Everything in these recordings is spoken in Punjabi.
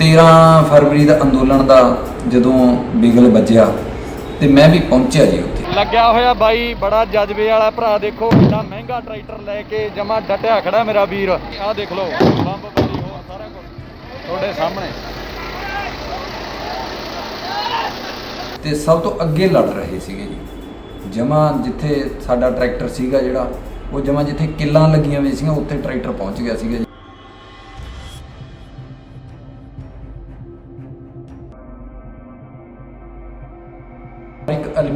13 ਫਰਵਰੀ ਦਾ ਅੰਦੋਲਨ ਦਾ ਜਦੋਂ ਬਿਗਲ ਵੱਜਿਆ ਤੇ ਮੈਂ ਵੀ ਪਹੁੰਚਿਆ ਜੀ ਉੱਥੇ। ਲੱਗਿਆ ਹੋਇਆ ਬਾਈ ਬੜਾ ਜਜ਼ਬੇ ਵਾਲਾ ਭਰਾ ਦੇਖੋ ਕਿੰਨਾ ਮਹਿੰਗਾ ਟਰੈਕਟਰ ਲੈ ਕੇ ਜਮਾ ਡਟਿਆ ਖੜਾ ਮੇਰਾ ਵੀਰ। ਆਹ ਦੇਖ ਲਓ ਬੰਬ ਬਾਰੀ ਹੋ ਸਾਰਾ ਕੁਝ ਤੁਹਾਡੇ ਸਾਹਮਣੇ। ਤੇ ਸਭ ਤੋਂ ਅੱਗੇ ਲੜ ਰਹੇ ਸੀਗੇ ਜੀ। ਜਮਾ ਜਿੱਥੇ ਸਾਡਾ ਟਰੈਕਟਰ ਸੀਗਾ ਜਿਹੜਾ ਉਹ ਜਮਾ ਜਿੱਥੇ ਕਿੱਲਾਂ ਲੱਗੀਆਂ ਹੋਈਆਂ ਸੀਗੀਆਂ ਉੱਥੇ ਟਰੈਕਟਰ ਪਹੁੰਚ ਗਿਆ ਸੀਗਾ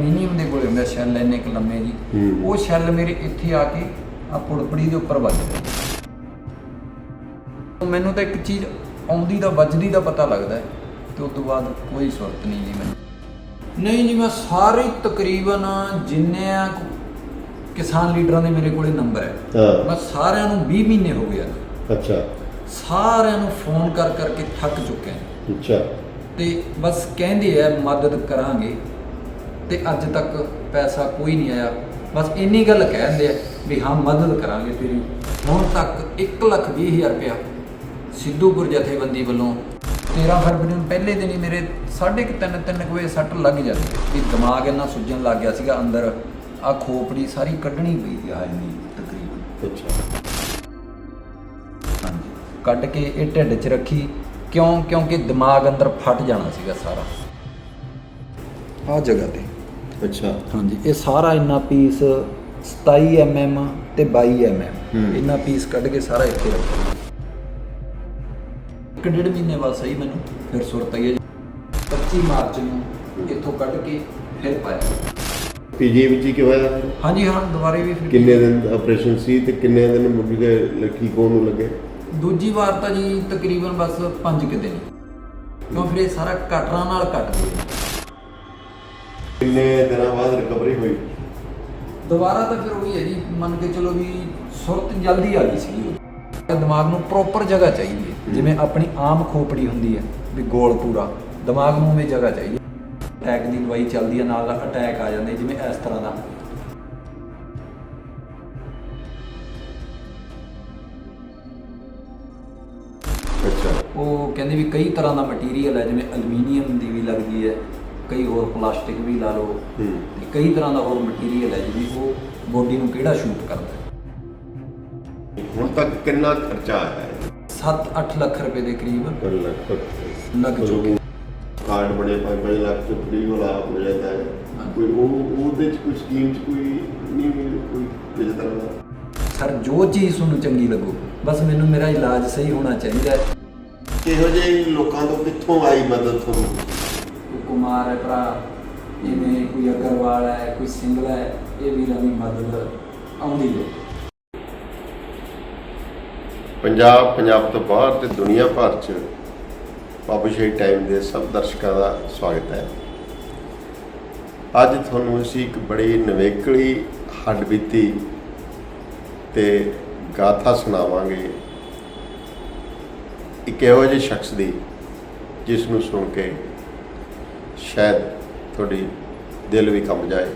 ਐਲੂਮੀਨੀਅਮ ਦੇ ਕੋਲੇ ਹੁੰਦਾ ਸ਼ੈਲ ਇੰਨੇ ਕੁ ਲੰਮੇ ਜੀ। ਹੂੰ। ਉਹ ਸ਼ੈਲ ਮੇਰੇ ਇੱਥੇ ਆ ਕੇ ਆ ਪੁੜਪੜੀ ਦੇ ਉੱਪਰ ਵੱਜ ਗਿਆ ਮੈਨੂੰ ਤਾਂ ਇੱਕ ਚੀਜ਼ ਆਉਂਦੀ ਦਾ ਵੱਜਦੀ ਦਾ ਪਤਾ ਲੱਗਦਾ ਹੈ ਤੇ ਉਸ ਤੋਂ ਬਾਅਦ ਕੋਈ ਸੁਰਤ ਨਹੀਂ ਜੀ ਮੈਨੂੰ। ਨਹੀਂ ਜੀ ਮੈਂ ਸਾਰੇ ਤਕਰੀਬਨ ਜਿੰਨੇ ਆ ਕਿਸਾਨ ਲੀਡਰਾਂ ਦੇ ਮੇਰੇ ਕੋਲੇ ਨੰਬਰ ਹੈ। ਹਾਂ। ਮੈਂ ਸਾਰਿਆਂ ਨੂੰ 20 ਮਹੀਨੇ ਹੋ ਗਏ ਆ। ਅੱਛਾ। ਸਾਰਿਆਂ ਨੂੰ ਫੋਨ ਕਰ ਕਰਕੇ ਥੱਕ ਚੁੱਕੇ ਹਾਂ ਅੱਛਾ। ਤੇ ਬਸ ਕਹਿੰਦੇ ਆ ਮਦਦ ਕਰਾਂਗੇ। ਤੇ ਅੱਜ ਤੱਕ ਪੈਸਾ ਕੋਈ ਨਹੀਂ ਆਇਆ। ਬਸ ਇੰਨੀ ਗੱਲ ਕਹਿੰਦੇ ਆ ਵੀ ਹਾਂ ਮਦਦ ਕਰਾਂਗੇ ਤੇਰੀ। ਹੁਣ ਤੱਕ 1 ਲੱਖ ਵੀਹ ਹਜ਼ਾਰ ਰੁਪਇਆ ਸਿੱਧੂਪੁਰ ਜਥੇਬੰਦੀ ਵੱਲੋਂ 13 ਫਰਵਰੀ ਨੂੰ ਪਹਿਲੇ ਦਿਨ ਹੀ ਮੇਰੇ 3:30 3 ਵਜੇ ਸੱਟ ਲੱਗ ਜਾਂਦੀ ਵੀ ਦਿਮਾਗ ਇੰਨਾ ਸੁੱਜਣ ਲੱਗ ਗਿਆ ਸੀਗਾ ਅੰਦਰ। ਆ ਖੋਪੜੀ ਸਾਰੀ ਕੱਢਣੀ ਪਈ ਸੀ ਆ ਇੰਨੀ ਤਕਰੀਬਨ। ਅੱਛਾ। ਹਾਂਜੀ। ਕੱਢ ਕੇ ਇਹ ਢਿੱਡ 'ਚ ਰੱਖੀ। ਕਿਉਂ? ਕਿਉਂਕਿ ਦਿਮਾਗ ਅੰਦਰ ਫਟ ਜਾਣਾ ਸੀਗਾ ਸਾਰਾ। ਆ ਜਗ੍ਹਾ ਤੇ। ਅੱਛਾ। ਹਾਂਜੀ ਇਹ ਸਾਰਾ ਇੰਨਾ ਪੀਸ 27 mm ਤੇ 22 mm ਹੂੰ। ਇੰਨਾ ਪੀਸ ਕੱਢ ਕੇ ਸਾਰਾ ਇੱਥੇ ਰੱਖਿਆ ਇੱਕ ਡੇਢ ਮਹੀਨੇ ਬਾਅਦ ਸਹੀ ਮੈਨੂੰ ਫਿਰ ਸੁਰਤ ਆਈ ਹੈ ਜੀ। 25 ਮਾਰਚ ਨੂੰ ਇੱਥੋਂ ਕੱਢ ਕੇ ਫਿਰ ਪਾਇਆ। ਪੀਜੀ ਵਿੱਚ ਹੀ ਕਿ ਹੋਇਆ ਹਾਂਜੀ ਹਾਂ ਦੁਬਾਰੇ ਵੀ ਫਿਰ ਕਿੰਨੇ ਦਿਨ ਆਪਰੇਸ਼ਨ ਸੀ ਤੇ ਕਿੰਨੇ ਦਿਨ ਮੁੱਢ ਕੇ ਲੱਕੀ ਕੋਣ ਨੂੰ ਲੱਗੇ? ਦੂਜੀ ਵਾਰ ਤਾਂ ਜੀ ਤਕਰੀਬਨ ਬਸ 5 ਕਿ ਦਿਨ। ਕਿਉਂ ਫਿਰ ਇਹ ਸਾਰਾ ਕਟਰਾਂ ਨਾਲ ਕੱਟ ਦਿਓ ਕਿੰਨੇ ਦਿਨਾਂ ਬਾਅਦ ਰਿਕਵਰੀ ਹੋਈ? ਦੁਬਾਰਾ ਤਾਂ ਫਿਰ ਉਹੀ ਹੈ ਜੀ ਮੰਨ ਕੇ ਚਲੋ ਵੀ ਸੁਰਤ ਜਲਦੀ ਆ ਗਈ ਸੀ ਦਿਮਾਗ ਨੂੰ ਪ੍ਰੋਪਰ ਜਗ੍ਹਾ ਚਾਹੀਦੀ ਹੈ। ਜਿਵੇਂ ਆਪਣੀ ਆਮ ਖੋਪੜੀ ਹੁੰਦੀ ਹੈ ਵੀ ਗੋਲ ਪੂਰਾ। ਦਿਮਾਗ ਨੂੰ ਵੀ ਜਗ੍ਹਾ ਚਾਹੀਦੀ ਅਟੈਕ ਦੀ ਦਵਾਈ ਚੱਲਦੀ ਹੈ ਨਾਲ ਅਟੈਕ ਆ ਜਾਂਦੇ ਜਿਵੇਂ ਇਸ ਤਰ੍ਹਾਂ ਦਾ। ਉਹ ਕਹਿੰਦੇ ਵੀ ਕਈ ਤਰ੍ਹਾਂ ਦਾ ਮਟੀਰੀਅਲ ਹੈ ਜਿਵੇਂ ਐਲੂਮੀਨੀਅਮ ਦੀ ਵੀ ਲੱਗਦੀ ਹੈ। ਕਈ ਹੋਰ ਪਲਾਸਟਿਕ ਵੀ ਲਾ ਲਓ। ਤੇ ਕਈ ਤਰ੍ਹਾਂ ਦਾ ਹੋਰ ਮਟੀਰੀਅਲ ਹੈ ਜਿਵੇਂ ਉਹ ਬੋਡੀ ਨੂੰ ਕਿਹੜਾ ਸ਼ੂਟ ਕਰਦਾ ਹੈ। ਹੁਣ ਤੱਕ ਕਿੰਨਾ ਖਰਚਾ ਆਇਆ ਹੈ? 7-8 ਲੱਖ ਰੁਪਏ ਦੇ ਕਰੀਬ ਲਗਭਗ ਲੱਗ ਚੁੱਕੇ। ਕਾਰਡ ਬਣੇ 5 ਲੱਖ ਤੋਂ ਫ੍ਰੀ ਵਾਲਾ ਹੋ ਜਾਂਦਾ ਹੈ। ਕੋਈ ਉਹ ਉਹਦੇ ਚ ਕੋਈ ਸਕੀਮ ਚ ਕੋਈ ਨਹੀਂ ਹੋਈ, ਕੋਈ ਕਿਸੇ ਤਰ੍ਹਾਂ ਦਾ? ਸਰ ਜੋ ਚੀਜ਼ ਤੁਹਾਨੂੰ ਚੰਗੀ ਲੱਗੂ ਬਸ ਮੈਨੂੰ ਮੇਰਾ ਇਲਾਜ ਸਹੀ ਹੋਣਾ ਚਾਹੀਦਾ ਹੈ। ਕਿਹੋ ਜਿਹੇ ਲੋਕਾਂ ਤੋਂ ਕਿੱਥੋਂ ਆਈ ਮਦਦ ਤੁਹਾਨੂੰ? ਕੁਮਾਰ ਹੈ ਭਰਾ, ਜਿਵੇਂ ਕੋਈ ਅਗਰਵਾਲ ਹੈ, ਕੋਈ ਸਿੰਗਲ ਹੈ, ਇਹ ਵੀਰਾਂ ਦੀ ਮਦਦ ਆਉਂਦੀ ਹੈ। ਪੰਜਾਬ ਪੰਜਾਬ ਤੋਂ ਬਾਹਰ ਤੇ ਦੁਨੀਆ ਭਰ ਚ ਪਾਬੂਸ਼ਾਹੀ ਟਾਈਮ ਦੇ ਸਭ ਦਰਸ਼ਕਾਂ ਦਾ ਸਵਾਗਤ ਹੈ। ਅੱਜ ਤੁਹਾਨੂੰ ਅਸੀਂ ਇੱਕ ਬੜੀ ਨਵੇਕਲੀ, ਹੱਡਬੀਤੀ ਤੇ ਗਾਥਾ ਸੁਣਾਵਾਂਗੇ। ਇੱਕ ਇਹੋ ਜਿਹੇ ਸ਼ਖਸ ਦੀ, ਜਿਸ ਨੂੰ ਸੁਣ ਕੇ ਸ਼ਾਇਦ ਤੁਹਾਡੀ ਦਿਲ ਵੀ ਕੰਬ ਜਾਏ,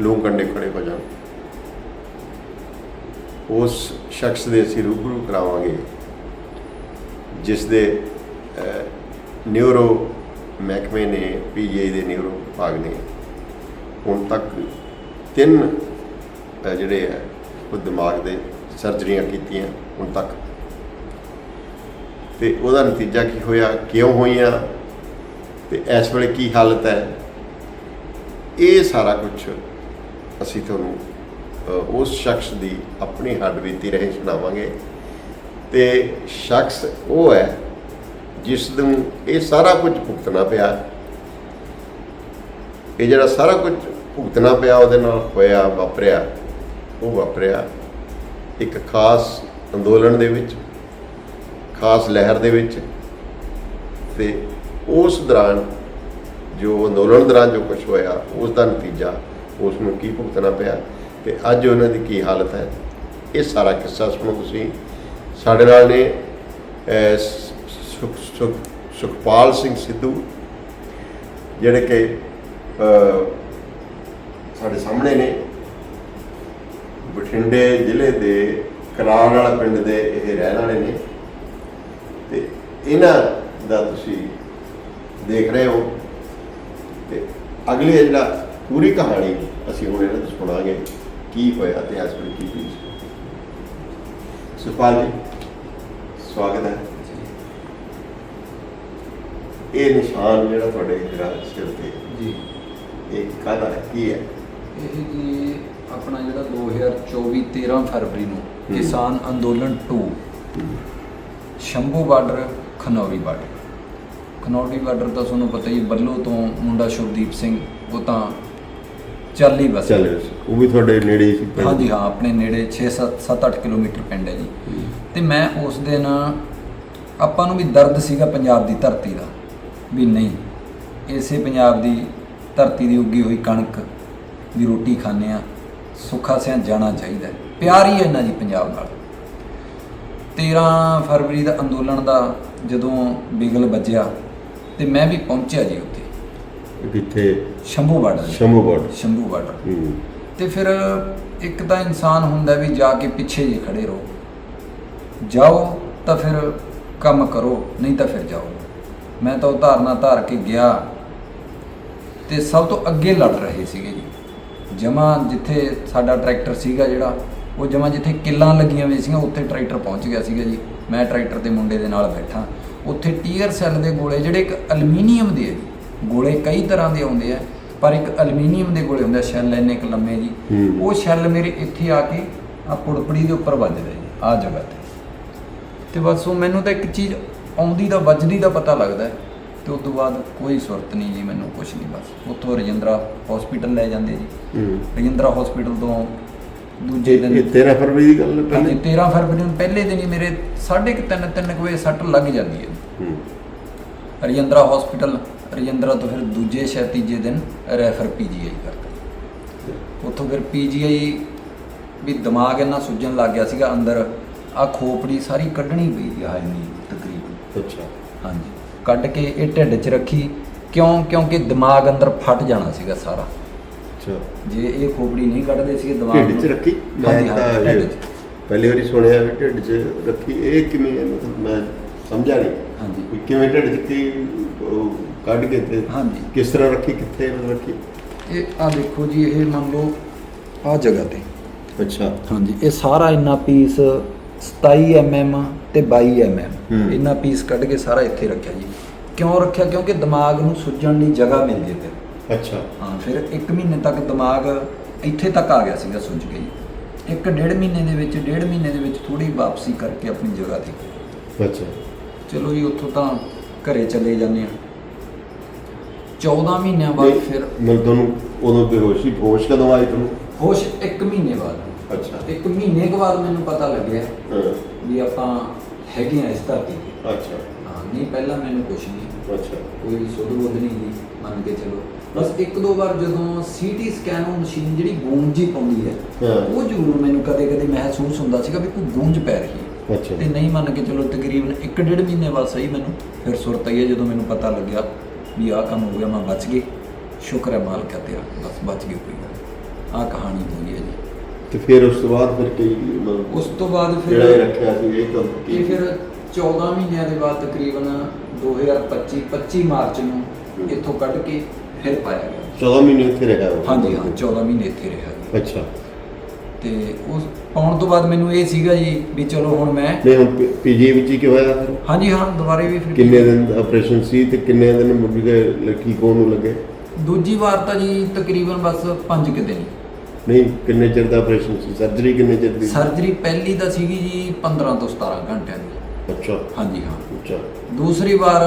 ਲੂੰ ਕੰਡੇ ਖੜੇ ਹੋ ਜਾਣ ਉਸ ਸ਼ਖਸ ਦੇ ਅਸੀਂ ਰੂਬਰੂ ਕਰਾਵਾਂਗੇ ਜਿਸ ਦੇ ਨਿਊਰੋ ਮਹਿਕਮੇ ਨੇ, ਪੀਜੀਆਈ ਦੇ ਨਿਊਰੋ ਵਿਭਾਗ ਨੇ। ਹੁਣ ਤੱਕ ਤਿੰਨ ਜਿਹੜੇ ਹੈ ਉਹ ਦਿਮਾਗ ਦੇ ਸਰਜਰੀਆਂ ਕੀਤੀਆਂ ਹੁਣ ਤੱਕ। ਤੇ ਉਹਦਾ ਨਤੀਜਾ ਕੀ ਹੋਇਆ, ਕਿਉਂ ਹੋਈਆਂ? ਤੇ ਇਸ ਵੇਲੇ ਕੀ ਹਾਲਤ ਹੈ? ਇਹ ਸਾਰਾ ਕੁਝ ਅਸੀਂ ਤੁਹਾਨੂੰ ਉਸ ਸ਼ਖਸ ਦੀ ਆਪਣੀ ਹੱਡ ਹੱਡਬੀਤੀ ਰਹੇ ਸੁਣਾਵਾਂਗੇ। ਤੇ ਸ਼ਖਸ ਉਹ ਹੈ ਜਿਸ ਨੂੰ ਇਹ ਸਾਰਾ ਕੁਝ ਭੁਗਤਣਾ ਪਿਆ। ਇਹ ਜਿਹੜਾ ਸਾਰਾ ਕੁਝ ਭੁਗਤਣਾ ਪਿਆ, ਉਹਦੇ ਨਾਲ ਹੋਇਆ, ਵਾਪਰਿਆ, ਉਹ ਵਾਪਰਿਆ ਇੱਕ ਖਾਸ ਅੰਦੋਲਨ ਦੇ ਵਿੱਚ, ਖਾਸ ਲਹਿਰ ਦੇ ਵਿੱਚ ਤੇ ਉਸ ਦੌਰਾਨ ਜੋ ਅੰਦੋਲਨ ਦੌਰਾਨ ਜੋ ਕੁਝ ਹੋਇਆ ਉਸ ਦਾ ਨਤੀਜਾ ਉਸ ਨੂੰ ਕੀ ਭੁਗਤਣਾ ਪਿਆ ਤੇ ਅੱਜ ਉਹਨਾਂ ਦੀ ਕੀ ਹਾਲਤ ਹੈ? ਇਹ ਸਾਰਾ ਕਿੱਸਾ ਸੁਣੋ ਤੁਸੀਂ। ਸਾਡੇ ਨਾਲ ਨੇ ਸੁਖ ਸੁਖ, ਸੁਖਪਾਲ ਸਿੰਘ ਸਿੱਧੂ, ਜਿਹੜੇ ਕਿ ਸਾਡੇ ਸਾਹਮਣੇ ਨੇ। ਬਠਿੰਡੇ ਜ਼ਿਲ੍ਹੇ ਦੇ ਕਰਾਲ ਵਾਲਾ ਪਿੰਡ ਦੇ ਇਹ ਰਹਿਣ ਵਾਲੇ ਨੇ। ਤੇ ਇਹਨਾਂ ਦਾ ਤੁਸੀਂ ਦੇਖ ਰਹੇ ਹੋ। ਤੇ ਅਗਲੀ ਜਿਹੜਾ ਪੂਰੀ ਕਹਾਣੀ ਅਸੀਂ ਹੁਣ ਇਹਨਾਂ ਤੋਂ ਸੁਣਾਂਗੇ ਕੀ ਹੋਇਆ ਤੇ ਇਸ ਵੇਲੇ ਕੀ ਕੀ ਸੁਪਾਲ ਜੀ ਸਵਾਗਤ ਹੈ। ਇਹ ਨਿਸ਼ਾਨ ਜਿਹੜਾ ਤੁਹਾਡੇ ਜਿਹੜਾ ਸਿਰ ਤੇ ਜੀ। ਇਹ ਕਾਹਦਾ ਹੈ? ਕੀ ਹੈ? ਇਹ ਜੀ ਆਪਣਾ ਜਿਹੜਾ 2024 13 ਫਰਵਰੀ ਨੂੰ। ਕਿਸਾਨ ਅੰਦੋਲਨ 2 Shambhu border Khanauri border. Khanauri border ਤਾਂ ਤੁਹਾਨੂੰ ਪਤਾ ਹੀ ਬੱਲੋ ਤੋਂ ਮੁੰਡਾ ਸ਼ੁਭਦੀਪ ਸਿੰਘ ਉਹ ਤਾਂ ਚੱਲ ਹੀ ਬਸ ਚੱਲ ਉਹ ਵੀ ਤੁਹਾਡੇ ਨੇੜੇ ਹੀ ਸੀ ਪਿੰਡ? ਹਾਂਜੀ ਹਾਂ ਆਪਣੇ ਨੇੜੇ 6 7 8 ਕਿਲੋਮੀਟਰ ਪਿੰਡ ਹੈ ਜੀ। ਤੇ ਮੈਂ ਉਸ ਦਿਨ ਆਪਾਂ ਨੂੰ ਵੀ ਦਰਦ ਸੀਗਾ ਪੰਜਾਬ ਦੀ ਧਰਤੀ ਦਾ ਵੀ ਨਹੀਂ ਇਸੇ ਪੰਜਾਬ ਦੀ ਧਰਤੀ ਦੀ ਉੱਗੀ ਹੋਈ ਕਣਕ ਦੀ ਰੋਟੀ ਖਾਂਦੇ ਆ ਸੁੱਖਾ ਸਿਆਂ ਜਾਣਾ ਚਾਹੀਦਾ ਹੈ। ਪਿਆਰ ਹੀ ਹੈ ਇੰਨਾ ਜੀ ਪੰਜਾਬ ਨਾਲ 13 ਫਰਵਰੀ ਦਾ ਅੰਦੋਲਨ ਦਾ ਜਦੋਂ ਬਿਗਲ ਵੱਜਿਆ ਤੇ ਮੈਂ ਵੀ ਪਹੁੰਚਿਆ ਜੀ ਉੱਥੇ। ਕਿੱਥੇ? Shambhu border Shambhu border. Shambhu border. ਹੂੰ। ਤੇ ਫਿਰ ਇੱਕ ਤਾਂ ਇਨਸਾਨ ਹੁੰਦਾ ਵੀ ਜਾ ਕੇ ਪਿੱਛੇ ਜੇ ਖੜੇ ਰਹੋ। ਜਾਓ ਤਾਂ ਫਿਰ ਕੰਮ ਕਰੋ ਨਹੀਂ ਤਾਂ ਫਿਰ ਜਾਓ। ਮੈਂ ਤਾਂ ਉਹ ਧਾਰਨਾ ਧਾਰ ਕੇ ਗਿਆ। ਤੇ ਸਭ ਤੋਂ ਅੱਗੇ ਲੜ ਰਹੇ ਸੀਗੇ ਜੀ। ਜਮਾ ਜਿੱਥੇ ਸਾਡਾ ਟਰੈਕਟਰ ਸੀਗਾ ਜਿਹੜਾ ਉਹ ਜਮਾ ਜਿੱਥੇ ਕਿੱਲਾਂ ਲੱਗੀਆਂ ਹੋਈਆਂ ਸੀਗੀਆਂ ਉੱਥੇ ਟਰੈਕਟਰ ਪਹੁੰਚ ਗਿਆ ਸੀਗਾ ਜੀ। ਮੈਂ ਟਰੈਕਟਰ ਦੇ ਮੁੰਡੇ ਦੇ ਨਾਲ ਬੈਠਾ। ਉੱਥੇ ਟੀਅਰ ਸੈੱਲ ਦੇ ਗੋਲੇ ਜਿਹੜੇ ਇੱਕ ਐਲੂਮੀਨੀਅਮ ਦੇ ਆ ਗੋਲੇ ਕਈ ਤਰ੍ਹਾਂ ਦੇ ਆਉਂਦੇ ਆ ਪਰ ਇੱਕ ਐਲੂਮੀਨੀਅਮ ਦੇ ਗੋਲੇ ਹੁੰਦੇ ਆ ਸ਼ੈੱਲ ਇੰਨੇ ਕੁ ਲੰਮੇ ਜੀ। ਉਹ ਸ਼ੈੱਲ ਮੇਰੇ ਇੱਥੇ ਆ ਕੇ ਆ ਪੁੜਪੜੀ ਦੇ ਉੱਪਰ ਵੱਜਦੇ ਜੀ ਆ ਜਗ੍ਹਾ ਤੇ। ਤੇ ਬਸ ਉਹ ਮੈਨੂੰ ਤਾਂ ਇੱਕ ਚੀਜ਼ ਆਉਂਦੀ ਦਾ ਵੱਜਦੀ ਦਾ ਪਤਾ ਲੱਗਦਾ ਤੇ ਉਸ ਤੋਂ ਬਾਅਦ ਕੋਈ ਸੁਰਤ ਨਹੀਂ ਜੀ ਮੈਨੂੰ ਕੁਝ ਨਹੀਂ ਬਸ। ਉੱਥੋਂ ਰਜਿੰਦਰਾ ਹਸਪੀਟਲ ਲੈ ਜਾਂਦੇ ਜੀ। ਰਜਿੰਦਰਾ ਹਸਪੀਟਲ ਤੋਂ ਦੂਜੇ ਇਹ ਦਿਨ 13 ਫਰਵਰੀ ਦੀ ਗੱਲ ਹੈ ਪਹਿਲੇ। 13 ਫਰਵਰੀ ਨੂੰ ਪਹਿਲੇ ਦਿਨ ਹੀ ਮੇਰੇ 3:30 3 ਵਜੇ ਸੱਟ ਲੱਗ ਜਾਂਦੀ ਹੈ। ਰਜਿੰਦਰਾ ਹਸਪੀਟਲ ਰਜਿੰਦਰਾ ਤੋਂ ਫਿਰ ਦੂਜੇ ਸ਼ਾਇਦ ਤੀਜੇ ਦਿਨ ਰੈਫਰ ਪੀਜੀਆਈ ਕਰਤਾ। ਉੱਥੋਂ ਫਿਰ ਪੀਜੀਆਈ ਵੀ ਦਿਮਾਗ ਇੰਨਾ ਸੁੱਜਣ ਲੱਗ ਗਿਆ ਸੀਗਾ ਅੰਦਰ ਆ ਖੋਪੜੀ ਸਾਰੀ ਕੱਢਣੀ ਪਈ ਸੀ ਹਾਜ਼ਮੀ ਤਕਰੀਬਨ। ਅੱਛਾ। ਹਾਂਜੀ ਕੱਢ ਕੇ ਇਹ ਢਿੱਡ 'ਚ ਰੱਖੀ ਕਿਉਂ ਕਿਉਂਕਿ ਦਿਮਾਗ ਅੰਦਰ ਫਟ ਜਾਣਾ ਸੀਗਾ ਸਾਰਾ। ਅੱਛਾ। ਜੇ ਇਹ ਖੋਪੜੀ ਨਹੀਂ ਕੱਢਦੇ ਸੀਗੇ ਦਿਮਾਗ ਢਿੱਡ 'ਚ ਰੱਖੀ? ਮੈਂ ਤਾਂ। ਪਹਿਲੀ ਵਾਰੀ ਸੁਣਿਆ ਵੀ ਢਿੱਡ 'ਚ ਰੱਖੀ। ਇਹ ਕਿਵੇਂ ਮੈਂ ਸਮਝਿਆ ਨਹੀਂ। ਹਾਂਜੀ। ਕਿਵੇਂ ਢਿੱਡ 'ਚ ਕੀ ਕੱਢ ਕੇ ਤੇ ਹਾਂਜੀ। ਕਿਸ ਤਰ੍ਹਾਂ ਰੱਖੀ? ਕਿੱਥੇ ਰੱਖੀ? ਇਹ ਆ ਦੇਖੋ ਜੀ ਇਹ ਮੰਨ ਲਓ ਆ ਜਗ੍ਹਾ ਤੇ। ਅੱਛਾ। ਹਾਂਜੀ ਇਹ ਸਾਰਾ ਇੰਨਾ ਪੀਸ 27 mm ਤੇ 22 mm ਹੂੰ। ਇੰਨਾ ਪੀਸ ਕੱਢ ਕੇ ਸਾਰਾ ਇੱਥੇ ਰੱਖਿਆ ਜੀ। ਕਿਉਂ ਰੱਖਿਆ? ਕਿਉਂਕਿ ਦਿਮਾਗ ਨੂੰ ਸੁੱਜਣ ਲਈ ਜਗ੍ਹਾ ਮਿਲ ਜੇ ਫਿਰ। ਅੱਛਾ। ਹਾਂ ਫਿਰ 1 ਮਹੀਨੇ ਤੱਕ ਦਿਮਾਗ ਇੱਥੇ ਤੱਕ ਆ ਗਿਆ ਸੀਗਾ ਸੁੱਜ ਕੇ ਜੀ। ਇੱਕ ਡੇਢ ਮਹੀਨੇ ਦੇ ਵਿੱਚ ਡੇਢ ਮਹੀਨੇ ਦੇ ਵਿੱਚ ਥੋੜੀ ਵਾਪਸੀ ਕਰਕੇ ਆਪਣੀ ਜਗ੍ਹਾ ਤੇ। ਅੱਛਾ। ਚਲੋ ਜੀ ਉੱਥੋਂ ਤਾਂ ਘਰੇ ਚਲੇ ਜਾਂਦੇ ਆ 14 ਮਹੀਨਿਆਂ ਬਾਅਦ ਫਿਰ ਮਤਲਬ ਤੁਹਾਨੂੰ ਉਦੋਂ ਬੇਹੋਸ਼ੀ ਹੋਸ਼ ਕਦੋਂ ਆਈ ਤੁਹਾਨੂੰ? ਹੋਸ਼ 1 ਮਹੀਨੇ ਬਾਅਦ। ਅੱਛਾ। ਇੱਕ ਮਹੀਨੇ ਕੁ ਬਾਅਦ ਮੈਨੂੰ ਪਤਾ ਲੱਗਿਆ ਹਾਂ। ਵੀ ਆਪਾਂ ਹੈਗੇ ਆ ਇਸ ਧਰਤੀ ਤੇ। ਅੱਛਾ। ਨਹੀਂ ਪਹਿਲਾਂ ਮੈਨੂੰ ਕੁਛ ਨਹੀਂ ਅੱਛਾ। ਕੋਈ ਸੁਧ ਬੁੱਧ ਨਹੀਂ ਜੀ ਮੰਨ ਕੇ ਚਲੋ। ਬਸ ਇੱਕ ਦੋ ਵਾਰ ਜਦੋਂ ਸੀਟੀ ਸਕੈਨ ਉਹ ਮਸ਼ੀਨ ਜਿਹੜੀ ਗੂੰਜ ਜੀ ਪਾਉਂਦੀ ਹੈ ਹਾਂ। ਉਹ ਜ਼ਰੂਰ ਮੈਨੂੰ ਕਦੇ ਕਦੇ ਮਹਿਸੂਸ ਹੁੰਦਾ ਸੀਗਾ ਵੀ ਕੋਈ ਗੂੰਜ ਪੈ ਰਹੀ ਹੈ। ਅੱਛਾ। ਤੇ ਨਹੀਂ ਮੰਨ ਕੇ ਚਲੋ ਤਕਰੀਬਨ ਇੱਕ ਡੇਢ ਮਹੀਨੇ ਬਾਅਦ ਸਹੀ ਮੈਨੂੰ ਫਿਰ ਸੁਰਤ ਆਈ ਹੈ ਜਦੋਂ ਮੈਨੂੰ ਪਤਾ ਲੱਗਿਆ ਵੀ ਆਹ ਕੰਮ ਹੋ ਗਿਆ ਮੈਂ ਬਚ ਗਈ ਸ਼ੁਕਰ ਹੈ ਮਾਲਕਾ ਤੇਰਾ ਬਸ ਬਚ ਗਈ ਕੋਈ ਗੱਲ ਆਹ ਕਹਾਣੀ ਹੋਈ ਹੈ ਜੀ। ਤੇ ਫਿਰ ਉਸ ਤੋਂ ਬਾਅਦ ਫਿਰ ਕਈ ਮਤਲਬ ਉਸ ਤੋਂ ਬਾਅਦ ਜਿਹੜਾ ਇਹ ਫਿਰ ਰੱਖਿਆ ਸੀ ਇਹ ਕੰਮ ਕੀ ਫਿਰ 14 ਮਹੀਨਿਆਂ ਦੇ ਬਾਅਦ ਤਕਰੀਬਨ 2025 25 ਮਾਰਚ ਨੂੰ ਇੱਥੋਂ ਕੱਢ ਕੇ ਫਿਰ ਪਾਇਆ ਗਿਆ। 14 ਮਹੀਨੇ ਇੱਥੇ ਰਿਹਾ ਉਹ। ਹਾਂਜੀ ਹਾਂ 14 ਮਹੀਨੇ ਇੱਥੇ ਰਿਹਾ। ਜੀ ਅੱਛਾ। ਤੇ ਉਸ ਪਾਉਣ ਤੋਂ ਬਾਅਦ ਮੈਨੂੰ ਇਹ ਸੀਗਾ ਜੀ ਵੀ ਚਲੋ ਹੁਣ ਮੈਂ ਨਹੀਂ ਹੁਣ ਪੀਜੀ ਵਿੱਚ ਹੀ ਕੀ ਹੋਇਆ ਫਿਰ? ਹਾਂਜੀ ਹਾਂ ਦੁਬਾਰੇ ਵੀ ਫਿਰ ਕਿੰਨੇ ਦਿਨ ਦਾ ਆਪਰੇਸ਼ਨ ਸੀ ਤੇ ਕਿੰਨੇ ਦਿਨ ਮੁੱਢ ਗਏ? ਲੜਕੀ ਕੋਲ ਨੂੰ ਲੱਗੇ? ਦੂਜੀ ਵਾਰ ਤਾਂ ਜੀ ਤਕਰੀਬਨ ਬਸ 5 ਕਿ ਦਿਨ। ਨਹੀਂ ਕਿੰਨੇ ਚਿਰ ਦਾ ਆਪਰੇਸ਼ਨ ਸੀ? ਸਰਜਰੀ ਕਿੰਨੇ ਚਿਰ ਦੀ? ਸਰਜਰੀ ਪਹਿਲੀ ਤਾਂ ਸੀਗੀ ਜੀ 15 ਤੋਂ 17 ਘੰਟਿਆਂ ਦੀ। ਅੱਛਾ। ਹਾਂਜੀ ਹਾਂ। ਅੱਛਾ। ਦੂਸਰੀ ਵਾਰ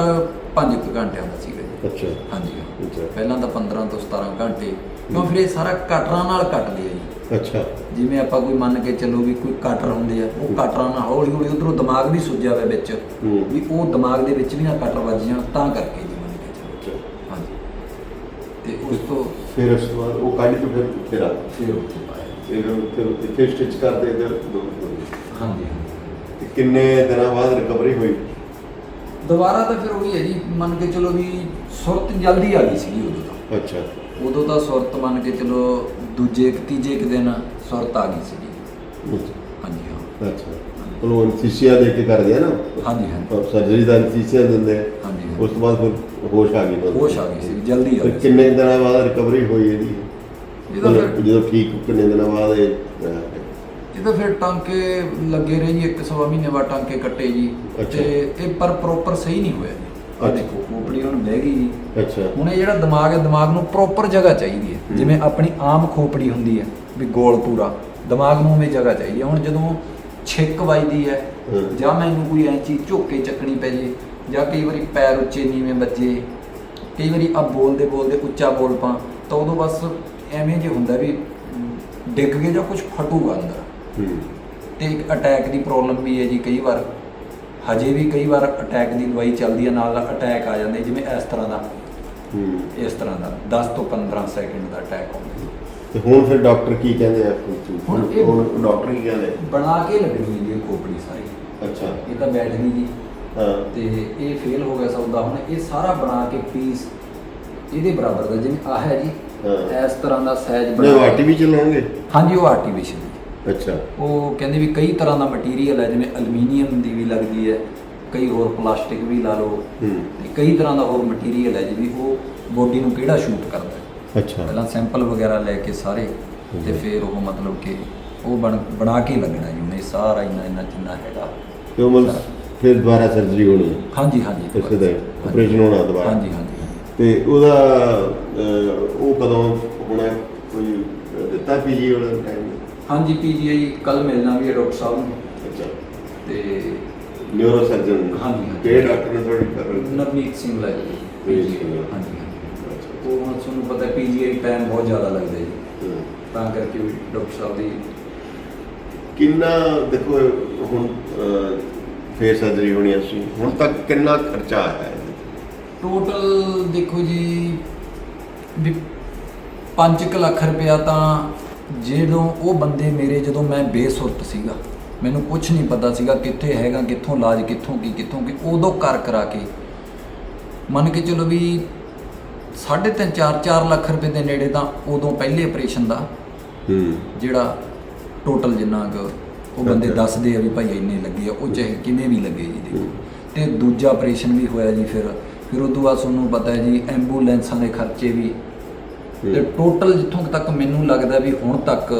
5 ਘੰਟਿਆਂ ਦਾ ਸੀਗਾ ਜੀ। ਅੱਛਾ। ਹਾਂਜੀ ਹਾਂ। ਅੱਛਾ। ਪਹਿਲਾਂ ਤਾਂ 15 ਤੋਂ 17 ਘੰਟੇ। ਕਿਉਂ ਫਿਰ ਇਹ ਸਾਰਾ ਕਟਰਾਂ ਨਾਲ ਕੱਟ ਲਿਆ ਜੀ। ਅੱਛਾ। ਜਿਵੇਂ ਆਪਾਂ ਕੋਈ ਮੰਨ ਕੇ ਚੱਲੋ ਵੀ ਕੋਈ ਕਟਰ ਹੁੰਦੇ ਆ ਉਹ ਕਟਰਾਂ ਨਾਲ ਹੌਲੀ ਹੌਲੀ ਉਧਰੋਂ ਦਿਮਾਗ ਵੀ ਸੁੱਜਿਆ ਹੋਇਆ ਵਿੱਚ। ਵੀ ਉਹ ਦਿਮਾਗ ਦੇ ਵਿੱਚ ਵੀ ਨਾ ਕਟਰ ਵੱਜ ਜਾਣ ਤਾਂ ਕਰਕੇ ਜੀ ਮੰਨ ਕੇ ਚੱਲੋ। ਅੱਛਾ। ਹਾਂਜੀ। ਤੇ ਉਸ ਤੋਂ ਫਿਰ ਉਸ ਤੋਂ ਬਾਅਦ ਉਹ ਕੱਢ ਕੇ ਫਿਰ ਫਿਰ ਆ ਫਿਰ ਉੱਥੇ ਪਾਇਆ ਫਿਰ ਉੱਥੇ ਇੱਥੇ ਸਟਿਚ ਕਰਦੇ ਇਧਰ ਹਾਂਜੀ ਕਿੰਨੇ ਦਿਨਾਂ ਬਾਅਦ ਰਿਕਵਰੀ ਹੋਈ? ਦੁਬਾਰਾ ਤਾਂ ਫਿਰ ਉਹੀ ਹੈ ਜੀ ਮੰਨ ਕੇ ਚਲੋ ਵੀ ਸੁਰਤ ਜਲਦੀ ਆ ਗਈ ਸੀਗੀ ਉਦੋਂ ਤਾਂ। ਅੱਛਾ। ਉਦੋਂ ਤਾਂ ਸੁਰਤ ਮੰਨ ਕੇ ਚਲੋ ਦੂਜੇ ਕੁ ਤੀਜੇ ਕੁ ਦਿਨ ਸੁਰਤ ਆ ਗਈ ਸੀਗੀ। ਹਾਂਜੀ ਹਾਂ। ਅੱਛਾ। ਉਹਨੂੰ ਅਨਸਥੀਸੀਆ ਦੇ ਕੇ ਕਰਦੇ ਆ ਨਾ? ਹਾਂਜੀ ਹਾਂਜੀ। ਸਰਜਰੀ ਦਾ ਅਨਸਥੀਸੀਆ ਦਿੰਦੇ ਹਾਂਜੀ ਉਸ ਤੋਂ ਬਾਅਦ ਫਿਰ ਹੋਸ਼ ਆ ਗਈ ਤੁਹਾਨੂੰ? ਹੋਸ਼ ਆ ਗਈ ਸੀ ਜਲਦੀ ਆ ਗਈ ਸੀ। ਕਿੰਨੇ ਦਿਨਾਂ ਬਾਅਦ ਰਿਕਵਰੀ ਹੋਈ ਇਹਦੀ? ਜਦੋਂ ਠੀਕ ਕਿੰਨੇ ਦਿਨਾਂ ਬਾਅਦ ਇਹ ਇਹ ਤਾਂ ਫਿਰ ਟਾਂਕੇ ਲੱਗੇ ਰਹੇ ਜੀ ਇੱਕ ਸਵਾ ਮਹੀਨੇ ਬਾਅਦ ਟਾਂਕੇ ਕੱਟੇ ਜੀ ਅੱਛਾ। ਤੇ ਇਹ ਪਰ ਪ੍ਰੋਪਰ ਸਹੀ ਨਹੀਂ ਹੋਇਆ ਜੀ ਆ ਅੱਛਾ। ਦੇਖੋ ਖੋਪੜੀ ਹੁਣ ਬਹਿ ਗਈ ਜੀ ਅੱਛਾ ਹੁਣ ਇਹ ਜਿਹੜਾ ਦਿਮਾਗ ਹੈ ਦਿਮਾਗ ਨੂੰ ਪ੍ਰੋਪਰ ਜਗ੍ਹਾ ਚਾਹੀਦੀ ਹੈ। ਜਿਵੇਂ ਆਪਣੀ ਆਮ ਖੋਪੜੀ ਹੁੰਦੀ ਹੈ ਵੀ ਗੋਲ ਪੂਰਾ ਦਿਮਾਗ ਨੂੰ ਉਵੇਂ ਜਗ੍ਹਾ ਚਾਹੀਦੀ ਹੈ ਹੁਣ ਜਦੋਂ ਛਿੱਕ ਵੱਜਦੀ ਹੈ ਹੂੰ। ਜਾਂ ਮੈਨੂੰ ਕੋਈ ਐ ਚੀਜ਼ ਝੁੱਕ ਕੇ ਚੱਕਣੀ ਪੈ ਜੇ ਜਾਂ ਕਈ ਵਾਰੀ ਪੈਰ ਉੱਚੇ ਨੀਵੇਂ ਵੱਜੇ ਕਈ ਵਾਰੀ ਆ ਬੋਲਦੇ ਬੋਲਦੇ ਉੱਚਾ ਬੋਲ ਪਾਂ ਤਾਂ ਉਦੋਂ ਬਸ ਐਵੇਂ ਜੇ ਹੁੰਦਾ ਵੀ ਡਿੱਗ ਗਏ ਜਾਂ ਕੁਝ ਫਟੂਗਾ ਅੰਦਰ ਹੂੰ। ਤੇ ਇੱਕ ਅਟੈਕ ਦੀ ਪ੍ਰੋਬਲਮ ਵੀ ਹੈ ਜੀ ਕਈ ਵਾਰ। ਹਜੇ ਵੀ ਕਈ ਵਾਰ ਅਟੈਕ ਦੀ ਦਵਾਈ ਚੱਲਦੀ ਹੈ ਨਾਲ ਅਟੈਕ ਆ ਜਾਂਦੇ ਜਿਵੇਂ ਇਸ ਤਰ੍ਹਾਂ ਦਾ। ਹੂੰ। ਇਸ ਤਰ੍ਹਾਂ ਦਾ 10 ਤੋਂ 15 ਸੈਕਿੰਡ ਦਾ ਅਟੈਕ ਆਉਂਦਾ ਤੇ ਹੁਣ ਫਿਰ ਡਾਕਟਰ ਕੀ ਕਹਿੰਦੇ ਆ ਹੁਣ ਹੁਣ ਇਹ- ਹੁਣ ਡਾਕਟਰ ਕੀ ਕਹਿੰਦੇ? ਬਣਾ ਕੇ ਲੱਗਣੀ ਹੈ ਜੀ ਇਹ ਖੋਪੜੀ ਸਾਰੀ। ਅੱਛਾ। ਇਹ ਤਾਂ ਬੈਠ ਗਈ ਜੀ। ਹਾਂ। ਤੇ ਇਹ ਫੇਲ ਹੋ ਗਿਆ ਸੌਦਾ ਹੁਣ ਇਹ ਸਾਰਾ ਬਣਾ ਕੇ ਪੀਸ ਇਹਦੇ ਬਰਾਬਰ ਦਾ ਜਿਵੇਂ ਆ ਹੈ ਜੀ। ਹਾਂ। ਇਸ ਤਰ੍ਹਾਂ ਦਾ ਸਾਈਜ਼ ਬਣਾ ਵੀ ਹਾਂਜੀ ਉਹ ਆਰਟੀਫੀਸ਼ੀਅਲ ਅੱਛਾ। ਉਹ ਕਹਿੰਦੇ ਵੀ ਕਈ ਤਰ੍ਹਾਂ ਦਾ ਮਟੀਰੀਅਲ ਹੈ ਜਿਵੇਂ ਐਲੂਮੀਨੀਅਮ ਦੀ ਵੀ ਲੱਗਦੀ ਹੈ ਕਈ ਹੋਰ ਪਲਾਸਟਿਕ ਵੀ ਲਾ ਲਓ। ਤੇ ਕਈ ਤਰ੍ਹਾਂ ਦਾ ਹੋਰ ਮਟੀਰੀਅਲ ਹੈ ਜੀ ਵੀ ਉਹ ਬੋਡੀ ਨੂੰ ਕਿਹੜਾ ਸ਼ੂਟ ਕਰਦਾ ਹੈ। ਅੱਛਾ। ਪਹਿਲਾਂ ਸੈਂਪਲ ਵਗੈਰਾ ਲੈ ਕੇ ਸਾਰੇ ਤੇ। ਫਿਰ ਉਹ ਮਤਲਬ ਕਿ ਉਹ ਬਣ ਕੇ ਲੱਗਣਾ ਜੀ। ਉਹਨੇ ਸਾਰਾ ਇੰਨਾ ਇੰਨਾ ਜਿੰਨਾ ਹੈਗਾ। ਤੇ ਉਹ ਮਤਲਬ ਫਿਰ ਦੁਬਾਰਾ ਸਰਜਰੀ ਹੋਣੀ ਹੈ? ਹਾਂਜੀ ਹਾਂਜੀ। ਇਸੇ ਦਾ ਆਪਰੇਸ਼ਨ ਹੋਣਾ ਦੁਬਾਰਾ। ਹਾਂਜੀ ਹਾਂਜੀ। ਤੇ ਉਹਦਾ ਉਹ ਕਦੋਂ ਹੋਣਾ? ਕੋਈ ਦਿੱਤਾ ਪੀਜੀ ਵਾਲਾ ਟਾਈਮ ਹਾਂਜੀ ਪੀਜੀਆਈ ਕੱਲ ਮਿਲਣਾ ਵੀ ਹੈ ਡਾਕਟਰ ਸਾਹਿਬ ਨੂੰ। ਅੱਛਾ। ਤੇ ਨਿਊਰੋ ਸਰਜਨ ਹਾਂਜੀ, ਹਾਂਜੀ। ਕਿਹੜੇ ਡਾਕਟਰ ਨੇ ਤੁਹਾਡੀ ਕਰ ਨਵਨੀਤ ਸਿੰਘ ਲੈ ਜੀ PGI। ਹਾਂਜੀ ਹਾਂਜੀ। ਉਹ ਹੁਣ ਤੁਹਾਨੂੰ ਪਤਾ ਪੀਜੀਆਈ ਟਾਈਮ ਬਹੁਤ ਜ਼ਿਆਦਾ ਲੱਗਦਾ ਜੀ। ਤਾਂ ਕਰਕੇ ਵੀ ਡਾਕਟਰ ਸਾਹਿਬ ਦੀ ਕਿੰਨਾ ਦੇਖੋ ਹੁਣ ਫੇਰ ਸਰਜਰੀ ਹੋਣੀ ਹੈ ਸੀ ਹੁਣ ਤੱਕ ਕਿੰਨਾ ਖਰਚਾ ਆਇਆ ਹੈ? ਟੋਟਲ ਦੇਖੋ ਜੀ ਵੀ 5 ਲੱਖ ਰੁਪਇਆ ਤਾਂ ਜਦੋਂ ਉਹ ਬੰਦੇ ਮੇਰੇ ਜਦੋਂ ਮੈਂ ਬੇਸੁਰਤ ਸੀਗਾ ਮੈਨੂੰ ਕੁਝ ਨਹੀਂ ਪਤਾ ਸੀਗਾ ਕਿੱਥੇ ਹੈਗਾ ਕਿੱਥੋਂ ਇਲਾਜ ਕਿੱਥੋਂ ਕੀ ਕਿੱਥੋਂ ਕੀ ਉਦੋਂ ਕਰ ਕਰਾ ਕੇ। ਮੰਨ ਕੇ ਚਲੋ ਵੀ 3.5 4 4 ਲੱਖ ਰੁਪਏ ਦੇ ਨੇੜੇ ਤਾਂ ਉਦੋਂ ਪਹਿਲੇ ਆਪਰੇਸ਼ਨ ਦਾ ਹੂੰ। ਜਿਹੜਾ ਟੋਟਲ ਜਿੰਨਾ ਕੁ ਉਹ ਬੰਦੇ। ਦੱਸਦੇ ਆ ਵੀ ਭਾਈ ਇੰਨੇ ਲੱਗੇ ਆ ਉਹ ਚਾਹੇ ਕਿੰਨੇ ਵੀ ਲੱਗੇ ਜੀ ਦੇਖੋ। ਤੇ ਦੂਜਾ ਆਪਰੇਸ਼ਨ ਵੀ ਹੋਇਆ ਜੀ ਫਿਰ। ਫਿਰ ਤੋਂ ਬਾਅਦ ਤੁਹਾਨੂੰ ਪਤਾ ਹੈ ਜੀ ਐਂਬੂਲੈਂਸਾਂ ਦੇ ਖਰਚੇ ਵੀ ਤੇ ਟੋਟਲ ਜਿੱਥੋਂ ਕੁ ਤੱਕ ਮੈਨੂੰ ਲੱਗਦਾ ਵੀ ਹੁਣ ਤੱਕ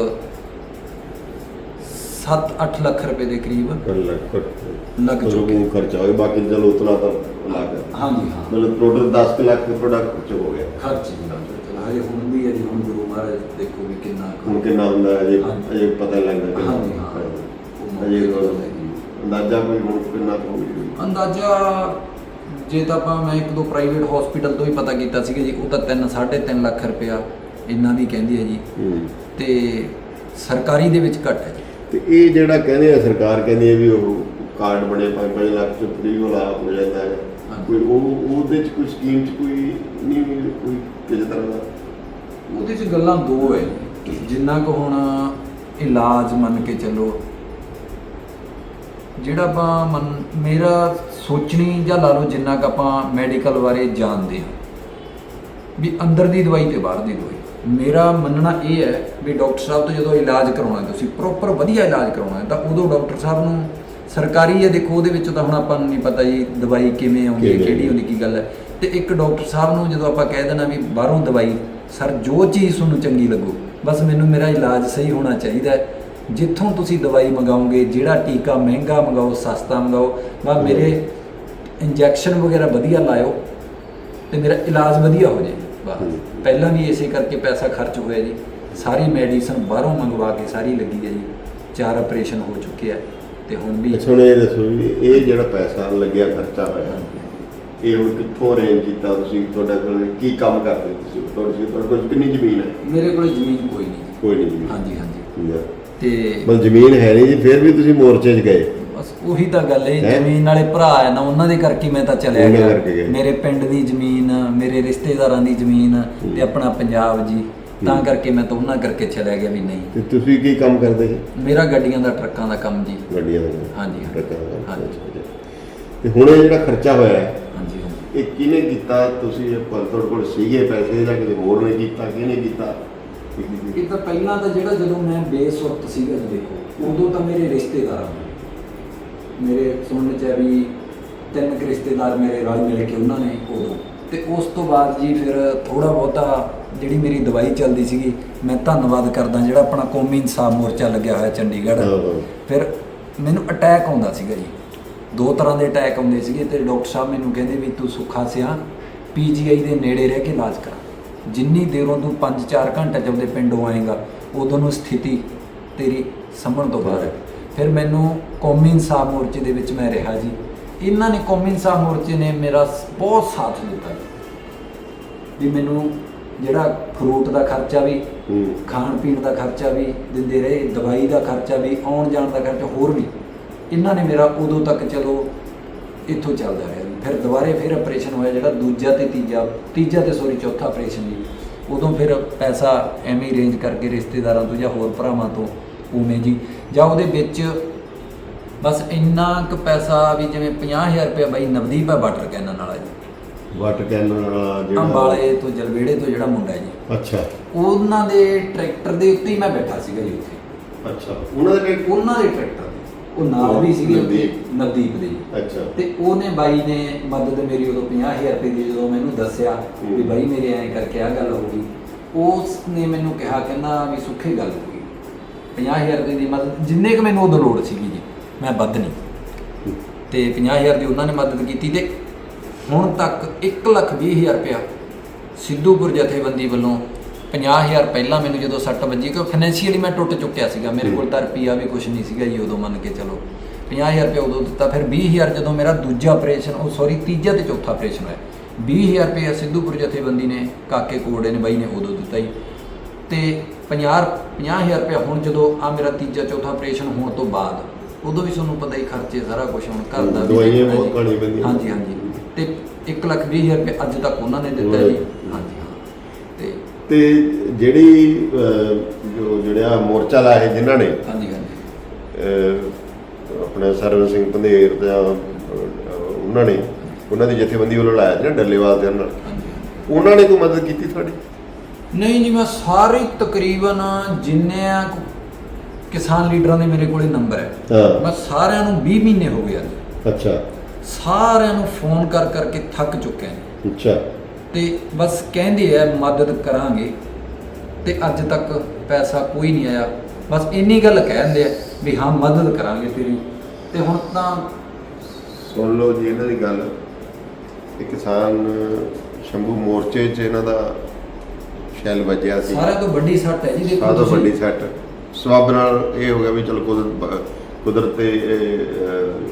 7-8 ਲੱਖ ਰੁਪਏ ਦੇ ਕਰੀਬ ਕਰ ਲੱਗ ਚੁੱਕੇ। ਖਰਚਾ ਹੋਇਆ ਬਾਕੀ ਚਲੋ ਉਤਨਾ ਤਾਂ ਲੱਗ ਹਾਂਜੀ ਹਾਂ। ਮਤਲਬ ਟੋਟਲ 10 ਕੁ ਲੱਖ ਰੁਪਏ ਖਰਚ ਹੋ ਗਿਆ। ਖਰਚ ਜੀ ਹਜੇ ਹੁਣ ਵੀ ਹੈ ਜੀ ਹੁਣ ਗੁਰੂ ਮਹਾਰਾਜ ਦੇਖੋ ਵੀ ਕਿੰਨਾ ਕੁ- ਹੁਣ ਕਿੰਨਾ ਹੁੰਦਾ ਹੈ ਅਜੇ। ਅਜੇ ਪਤਾ ਲੱਗਦਾ ਕਿੰਨਾ ਹਾਂਜੀ, ਹਾਂ। ਅਜੇ ਅੰਦਾਜ਼ਾ ਕੋਈ ਹੁਣ ਕਿੰਨਾ ਕੁ ਹੋਊਗੀ। ਅੰਦਾਜ਼ਾ ਜੇ ਤਾਂ ਆਪਾਂ ਮੈਂ ਇੱਕ ਦੋ ਪ੍ਰਾਈਵੇਟ ਹਸਪੀਟਲ ਤੋਂ ਹੀ ਪਤਾ ਕੀਤਾ ਸੀਗਾ ਜੀ ਉਹ ਤਾਂ 3 3.5 ਲੱਖ ਰੁਪਇਆ ਇੰਨਾ ਵੀ ਕਹਿੰਦੀ ਹੈ ਜੀ। ਤੇ ਸਰਕਾਰੀ ਦੇ ਵਿੱਚ ਘੱਟ ਹੈ ਜੀ। ਤੇ ਇਹ ਜਿਹੜਾ ਕਹਿੰਦੇ ਆ ਸਰਕਾਰ ਕਹਿੰਦੀ ਹੈ ਵੀ ਉਹ ਕਾਰਡ ਬਣੇ 5-5 ਲੱਖ ਚ ਫ੍ਰੀ ਵਾਲਾ ਹੋ ਜਾਂਦਾ ਹੈ। ਕੋਈ ਉਹ ਉਹਦੇ ਚ ਕੋਈ ਸਕੀਮ ਚ ਕੋਈ ਨਹੀਂ ਕੋਈ ਕਿਸੇ ਤਰ੍ਹਾਂ ਦਾ? ਉਹਦੇ 'ਚ ਗੱਲਾਂ ਦੋ ਹੈ ਜਿੰਨਾ ਕੁ ਹੁਣ ਇਲਾਜ ਮੰਨ ਕੇ ਚੱਲੋ ਜਿਹੜਾ ਆਪਾਂ ਮੇਰਾ ਸੋਚਣੀ ਜਾਂ ਲਾ ਲਓ ਜਿੰਨਾ ਕੁ ਆਪਾਂ ਮੈਡੀਕਲ ਬਾਰੇ ਜਾਣਦੇ ਹਾਂ ਵੀ ਅੰਦਰ ਦੀ ਦਵਾਈ ਤੇ ਬਾਹਰ ਦੀ ਦਵਾਈ। ਮੇਰਾ ਮੰਨਣਾ ਇਹ ਹੈ ਵੀ ਡਾਕਟਰ ਸਾਹਿਬ ਤੋਂ ਜਦੋਂ ਇਲਾਜ ਕਰਾਉਣਾ ਤੁਸੀਂ ਪ੍ਰੋਪਰ ਵਧੀਆ ਇਲਾਜ ਕਰਾਉਣਾ ਤਾਂ ਉਦੋਂ ਡਾਕਟਰ ਸਾਹਿਬ ਨੂੰ ਸਰਕਾਰੀ ਹੈ ਦੇਖੋ ਉਹਦੇ ਵਿੱਚ ਤਾਂ ਹੁਣ ਆਪਾਂ ਨੂੰ ਨਹੀਂ ਪਤਾ ਜੀ ਦਵਾਈ ਕਿਵੇਂ ਆਉਂਦੀ ਹੈ ਕਿਹੜੀ ਹੁੰਦੀ ਕੀ ਗੱਲ ਹੈ। ਤੇ ਇੱਕ ਡਾਕਟਰ ਸਾਹਿਬ ਨੂੰ ਜਦੋਂ ਆਪਾਂ ਕਹਿ ਦੇਣਾ ਵੀ ਬਾਹਰੋਂ ਦਵਾਈ ਸਰ ਜੋ ਚੀਜ਼ ਤੁਹਾਨੂੰ ਚੰਗੀ ਲੱਗੂ ਬਸ ਮੈਨੂੰ ਮੇਰਾ ਇਲਾਜ ਸਹੀ ਹੋਣਾ ਚਾਹੀਦਾ ਹੈ। ਜਿੱਥੋਂ ਤੁਸੀਂ ਦਵਾਈ ਮੰਗਾਓਗੇ ਜਿਹੜਾ ਟੀਕਾ ਮਹਿੰਗਾ ਮੰਗਾਓ ਸਸਤਾ ਮੰਗਾਓ ਬਸ ਮੇਰੇ ਇੰਜੈਕਸ਼ਨ ਵਗੈਰਾ ਵਧੀਆ ਲਾਇਓ ਤੇ ਮੇਰਾ ਇਲਾਜ ਵਧੀਆ ਹੋ ਜੇ ਬਸ। ਪਹਿਲਾਂ ਵੀ ਇਸੇ ਕਰਕੇ ਪੈਸਾ ਖਰਚ ਹੋਇਆ ਜੀ। ਸਾਰੀ ਮੈਡੀਸਨ ਬਾਹਰੋਂ ਮੰਗਵਾ ਕੇ ਸਾਰੀ ਲੱਗੀ ਹੈ ਜੀ। ਚਾਰ ਆਪਰੇਸ਼ਨ ਹੋ ਚੁੱਕੇ ਆ ਤੇ ਹੁਣ ਵੀ ਹੁਣ ਇਹ ਦੱਸੋ ਵੀ ਇਹ ਜਿਹੜਾ ਪੈਸਾ ਲੱਗਿਆ ਖਰਚਾ ਹੋਇਆ ਇਹ ਹੁਣ ਕਿੱਥੋਂ ਅਰੇਂਜ ਕੀਤਾ ਤੁਸੀਂ? ਤੁਹਾਡਾ ਕੋਲ ਕੀ ਕੰਮ ਕਰਦੇ ਤੁਸੀਂ? ਤੁਹਾਡੇ ਕੋਲ ਕਿੰਨੀ ਜ਼ਮੀਨ ਹੈ? ਮੇਰੇ ਕੋਲ ਜ਼ਮੀਨ ਕੋਈ ਨਹੀਂ। ਕੋਈ ਨਹੀਂ ਹਾਂਜੀ ਹਾਂਜੀ। ਤੇ ਮਤਲਬ ਜ਼ਮੀਨ ਹੈ ਨਹੀਂ ਜੀ ਫਿਰ ਵੀ ਤੁਸੀਂ ਮੋਰਚੇ 'ਚ ਗਏ ਬਸ ਉਹੀ ਤਾਂ ਗੱਲ ਹੈ? ਜ਼ਮੀਨ ਵਾਲੇ ਭਰਾ ਹੈ ਨਾ ਉਹਨਾਂ ਦੇ ਕਰਕੇ ਮੈਂ ਤਾਂ ਚਲਿਆ ਉਹਨਾਂ ਗਿਆ ਗਏ। ਮੇਰੇ ਪਿੰਡ ਦੀ ਜ਼ਮੀਨ ਮੇਰੇ ਰਿਸ਼ਤੇਦਾਰਾਂ ਦੀ ਜ਼ਮੀਨ ਤੇ ਆਪਣਾ ਪੰਜਾਬ ਜੀ ਤਾਂ। ਕਰਕੇ ਮੈਂ ਤਾਂ ਉਹਨਾਂ ਕਰਕੇ ਚਲਿਆ ਗਿਆ ਵੀ ਨਹੀਂ ਤੇ ਤੁਸੀਂ ਕੀ ਕੰਮ ਕਰਦੇ ਜੀ ਮੇਰਾ ਗੱਡੀਆਂ ਦਾ ਟਰੱਕਾਂ ਦਾ ਕੰਮ ਜੀ ਗੱਡੀਆਂ ਦਾ ਕੰਮ? ਹਾਂਜੀ, ਹਾਂਜੀ। ਟਰੱਕਾਂ ਦਾ ਕੰਮ। ਹਾਂਜੀ। ਅੱਛਾ, ਅੱਛਾ। ਤੇ ਹੁਣ ਇਹ ਜਿਹੜਾ ਖਰਚਾ ਹੋਇਆ ਹੈ ਹਾਂਜੀ ਇਹ ਕਿਹਨੇ ਕੀਤਾ ਤੁਸੀਂ ਇਹ ਕੋਲ ਤੁਹਾਡੇ ਕੋਲ ਸੀਗੇ ਪੈਸੇ ਜਾਂ ਕਿਸੇ ਹੋਰ ਨੇ ਕੀਤਾ ਕਿਹਨੇ ਕੀਤਾ ਇਹ ਤਾਂ ਪਹਿਲਾਂ ਤਾਂ ਜਿਹੜਾ ਜਦੋਂ ਮੈਂ ਬੇਸੁਰਤ ਸੀਗਾ ਜੀ ਦੇਖੋ ਉਦੋਂ ਤਾਂ ਮੇਰੇ ਰਿਸ਼ਤੇਦਾਰ ਮੇਰੇ ਸੁਣਨ ਚ ਹੈ ਵੀ ਤਿੰਨ ਕੁ ਰਿਸ਼ਤੇਦਾਰ ਮੇਰੇ ਰਲ ਮਿਲ ਕੇ ਉਹਨਾਂ ਨੇ ਉਦੋਂ। ਤੇ ਉਸ ਤੋਂ ਬਾਅਦ ਜੀ ਫਿਰ ਥੋੜਾ ਬਹੁਤਾ ਜਿਹੜੀ ਮੇਰੀ ਦਵਾਈ ਚੱਲਦੀ ਸੀਗੀ ਮੈਂ ਧੰਨਵਾਦ ਕਰਦਾ ਜਿਹੜਾ ਆਪਣਾ ਕੌਮੀ ਇਨਸਾਫ ਮੋਰਚਾ ਲੱਗਿਆ ਹੋਇਆ ਚੰਡੀਗੜ੍ਹ। ਫਿਰ ਮੈਨੂੰ ਅਟੈਕ ਆਉਂਦਾ ਸੀਗਾ ਜੀ। ਦੋ ਤਰ੍ਹਾਂ ਦੇ ਅਟੈਕ ਆਉਂਦੇ ਸੀਗੇ ਤੇ ਡਾਕਟਰ ਸਾਹਿਬ ਮੈਨੂੰ ਕਹਿੰਦੇ ਵੀ ਤੂੰ ਸੁੱਖਾ ਸਿਆ ਪੀਜੀਆਈ ਦੇ ਨੇੜੇ ਰਹਿ ਕੇ ਇਲਾਜ ਕਰਾ। ਜਿੰਨੀ ਦੇਰੋਂ ਤੂੰ 5-4 ਘੰਟੇ ਆਪਦੇ ਪਿੰਡੋਂ ਆਏਗਾ ਉਦੋਂ ਨੂੰ ਸਥਿਤੀ ਤੇਰੀ ਸਮਝ ਤੋਂ ਬਾਹਰ ਹੈ। ਫਿਰ ਮੈਨੂੰ ਕੌਮੀ ਇਨਸਾਫ ਮੋਰਚੇ ਦੇ ਵਿੱਚ ਮੈਂ ਰਿਹਾ ਜੀ। ਇਹਨਾਂ ਨੇ ਕੌਮੀ ਇਨਸਾਫ ਮੋਰਚੇ ਨੇ ਮੇਰਾ ਬਹੁਤ ਸਾਥ ਦਿੱਤਾ ਵੀ ਮੈਨੂੰ ਜਿਹੜਾ ਫਰੂਟ ਦਾ ਖਰਚਾ ਵੀ ਖਾਣ ਪੀਣ ਦਾ ਖਰਚਾ ਵੀ ਦਿੰਦੇ ਰਹੇ ਦਵਾਈ ਦਾ ਖਰਚਾ ਵੀ ਆਉਣ ਜਾਣ ਦਾ ਖਰਚਾ ਹੋਰ ਵੀ ਇਹਨਾਂ ਨੇ ਮੇਰਾ ਉਦੋਂ ਤੱਕ ਚਲੋ ਇੱਥੋਂ ਚੱਲਦਾ ਰਿਹਾ। ਫਿਰ ਦੁਬਾਰੇ ਫਿਰ ਆਪਰੇਸ਼ਨ ਹੋਇਆ ਜਿਹੜਾ ਦੂਜਾ ਤੇ ਤੀਜਾ ਤੀਜਾ ਤੇ ਸੋਰੀ ਚੌਥਾ ਆਪਰੇਸ਼ਨ ਜੀ। ਉਦੋਂ ਫਿਰ ਪੈਸਾ ਐਵੇਂ ਹੀ ਰੇਂਜ ਕਰਕੇ ਰਿਸ਼ਤੇਦਾਰਾਂ ਤੋਂ ਜਾਂ ਹੋਰ ਭਰਾਵਾਂ ਤੋਂ ਉਵੇਂ ਜੀ। ਜਾਂ ਉਹਦੇ ਵਿੱਚ ਬਸ ਇੰਨਾ ਕੁ ਪੈਸਾ ਵੀ ਜਿਵੇਂ 50000 ਰੁਪਏ ਬਾਈ ਨਵਦੀਪ ਹੈ ਵਾਟਰ ਕੈਨਨ ਵਾਲਾ ਜੀ। ਵਾਟਰ ਕੈਨ ਵਾਲਾ ਜਿਹੜਾ ਅੰਬਾਲੇ ਤੋਂ ਜਲਵੇੜੇ ਤੋਂ ਜਿਹੜਾ ਮੁੰਡਾ ਜੀ। ਅੱਛਾ। ਉਹਨਾਂ ਦੇ ਟਰੈਕਟਰ ਦੇ ਉੱਤੇ ਹੀ ਮੈਂ ਬੈਠਾ ਸੀਗਾ ਜੀ ਉੱਥੇ। ਅੱਛਾ। ਉਹਨਾਂ ਦੇ ਉਹਨਾਂ ਦੇ ਟਰੈਕਟਰ ਉਹ ਨਾਲ ਵੀ ਸੀਗੇ ਨਵਦੀਪ। ਨਵਦੀਪ ਦੇ। ਅੱਛਾ ਤੇ ਉਹਨੇ ਬਾਈ ਨੇ ਮਦਦ ਮੇਰੀ ਉਦੋਂ 50000 ਰੁਪਏ ਦੀ ਜਦੋਂ ਮੈਨੂੰ ਦੱਸਿਆ ਵੀ ਹੂੰ। ਬਾਈ ਮੇਰੇ ਐਂ ਕਰਕੇ ਆ ਗੱਲ ਹੋ ਗਈ ਉਸ ਨੇ ਮੈਨੂੰ ਕਿਹਾ ਕਹਿੰਦਾ ਵੀ ਸੁੱਖੇ ਗੱਲ ਹੋ ਗਈ 50000 ਰੁਪਏ ਦੀ ਮਦਦ ਜਿੰਨੇ ਕੁ ਮੈਨੂੰ ਉਦੋਂ ਲੋੜ ਸੀਗੀ ਜੀ ਮੈਂ ਵੱਧ ਨਹੀਂ ਤੇ 50000 ਦੀ ਉਹਨਾਂ ਨੇ ਮਦਦ ਕੀਤੀ ਤੇ ਹੁਣ ਤੱਕ 120000 ਰੁਪਇਆ ਸਿੱਧੂਪੁਰ ਜਥੇਬੰਦੀ ਵੱਲੋਂ 50000 ਪਹਿਲਾਂ ਮੈਨੂੰ ਜਦੋਂ ਸੱਟ ਵੱਜੀ ਕਿ ਫਾਈਨੈਂਸ਼ੀਅਲੀ ਮੈਂ ਟੁੱਟ ਚੁੱਕਿਆ ਸੀਗਾ। ਮੇਰੇ ਕੋਲ ਤਾਂ ਰੁਪਈਆ ਵੀ ਕੁਝ ਨਹੀਂ ਸੀਗਾ ਜੀ ਉਦੋਂ ਮੰਨ ਕੇ ਚਲੋ। 50000 ਰੁਪਏ ਉਦੋਂ ਦਿੱਤਾ ਫਿਰ 20000 ਜਦੋਂ ਮੇਰਾ ਦੂਜਾ ਆਪਰੇਸ਼ਨ ਉਹ ਸੌਰੀ ਤੀਜਾ ਤੇ ਚੌਥਾ ਆਪਰੇਸ਼ਨ ਹੋਇਆ। 20000 ਰੁਪਏ ਸਿੱਧੂਪੁਰ ਜਥੇਬੰਦੀ ਨੇ ਕਾਕੇ ਕੋੜੇ ਨੇ ਬਾਈ ਨੇ ਉਦੋਂ ਦਿੱਤਾ ਜੀ। ਤੇ 50 50000 ਰੁਪਏ ਹੁਣ ਜਦੋਂ ਆ ਮੇਰਾ ਤੀਜਾ ਚੌਥਾ ਆਪਰੇਸ਼ਨ ਹੋਣ ਤੋਂ ਬਾਅਦ ਉਦੋਂ ਵੀ ਤੁਹਾਨੂੰ ਪਤਾ ਹੀ ਖਰਚੇ ਸਾਰਾ ਕੁਝ ਹੁਣ ਘਰ ਦਾ ਵੀ ਦਵਾਈਆਂ ਬਹੁਤ ਪੈਂਦੀਆਂ। ਹਾਂਜੀ ਹਾਂਜੀ। ਤੇ 1 ਲੱਖ ਵੀਹ ਹਜ਼ਾਰ ਰੁਪਏ ਅੱਜ ਤੱਕ ਉਹਨਾਂ ਨੇ ਦਿੱਤਾ ਜੀ। ਤੇ ਤੇ ਜਿਹੜੀ ਜੋ ਜਿਹੜਾ ਮੋਰਚਾ ਲਾਇਆ ਜਿਨ੍ਹਾਂ ਨੇ ਹਾਂਜੀ ਹਾਂਜੀ। ਆਪਣੇ ਸਰਵਨ ਸਿੰਘ ਪੰਧੇਰ ਦਾ ਅਹ, ਉਹਨਾਂ ਨੇ ਉਹਨਾਂ ਦੀ ਜਥੇਬੰਦੀ ਵੱਲੋਂ ਲਾਇਆ ਨਾ ਡੱਲੇਵਾਲ ਦੇ ਨਾਲ ਉਹਨਾਂ ਨੇ ਕੋਈ ਮਦਦ ਕੀਤੀ ਤੁਹਾਡੀ? ਨਹੀਂ ਜੀ ਮੈਂ ਸਾਰੇ ਤਕਰੀਬਨ ਜਿੰਨੇ ਆ ਕਿਸਾਨ ਲੀਡਰਾਂ ਦੇ ਮੇਰੇ ਕੋਲੇ ਨੰਬਰ ਹੈ। ਮੈਂ ਸਾਰਿਆਂ ਨੂੰ 20 ਮਹੀਨੇ ਹੋ ਗਏ ਅੱਜ। ਅੱਛਾ। ਸਾਰਿਆਂ ਨੂੰ ਫੋਨ ਕਰ ਕਰਕੇ ਥੱਕ ਚੁੱਕਿਆ ਅੱਛਾ। ਤੇ ਬਸ ਕਹਿੰਦੇ ਆ ਮਦਦ ਕਰਾਂਗੇ। ਤੇ ਅੱਜ ਤੱਕ ਪੈਸਾ ਕੋਈ ਨਹੀਂ ਆਇਆ। ਬਸ ਇੰਨੀ ਗੱਲ ਕਹਿੰਦੇ ਆ ਵੀ ਹਾਂ ਮਦਦ ਕਰਾਂਗੇ ਤੇਰੀ। ਤੇ ਹੁਣ ਤਾਂ ਸੁਣ ਲਓ ਜੀ ਇਹਨਾਂ ਦੀ ਗੱਲ। ਇਹ ਕਿਸਾਨ ਸ਼ੰਭੂ ਮੋਰਚੇ 'ਚ ਇਹਨਾਂ ਦਾ ਸ਼ੈਲ ਵੱਜਿਆ ਸੀ। ਸਾਰਿਆਂ ਤੋਂ ਵੱਡੀ ਸੱਟ ਹੈ ਜੀ ਦੇਖੋ ਸਾਰਾ ਤੋਂ। ਵੱਡੀ ਸੈੱਟ। ਸਵਾਬ ਨਾਲ ਇਹ ਹੋ ਗਿਆ ਵੀ ਚਲ ਕੁਦਰਤ ਕੁਦਰਤ ਤੇ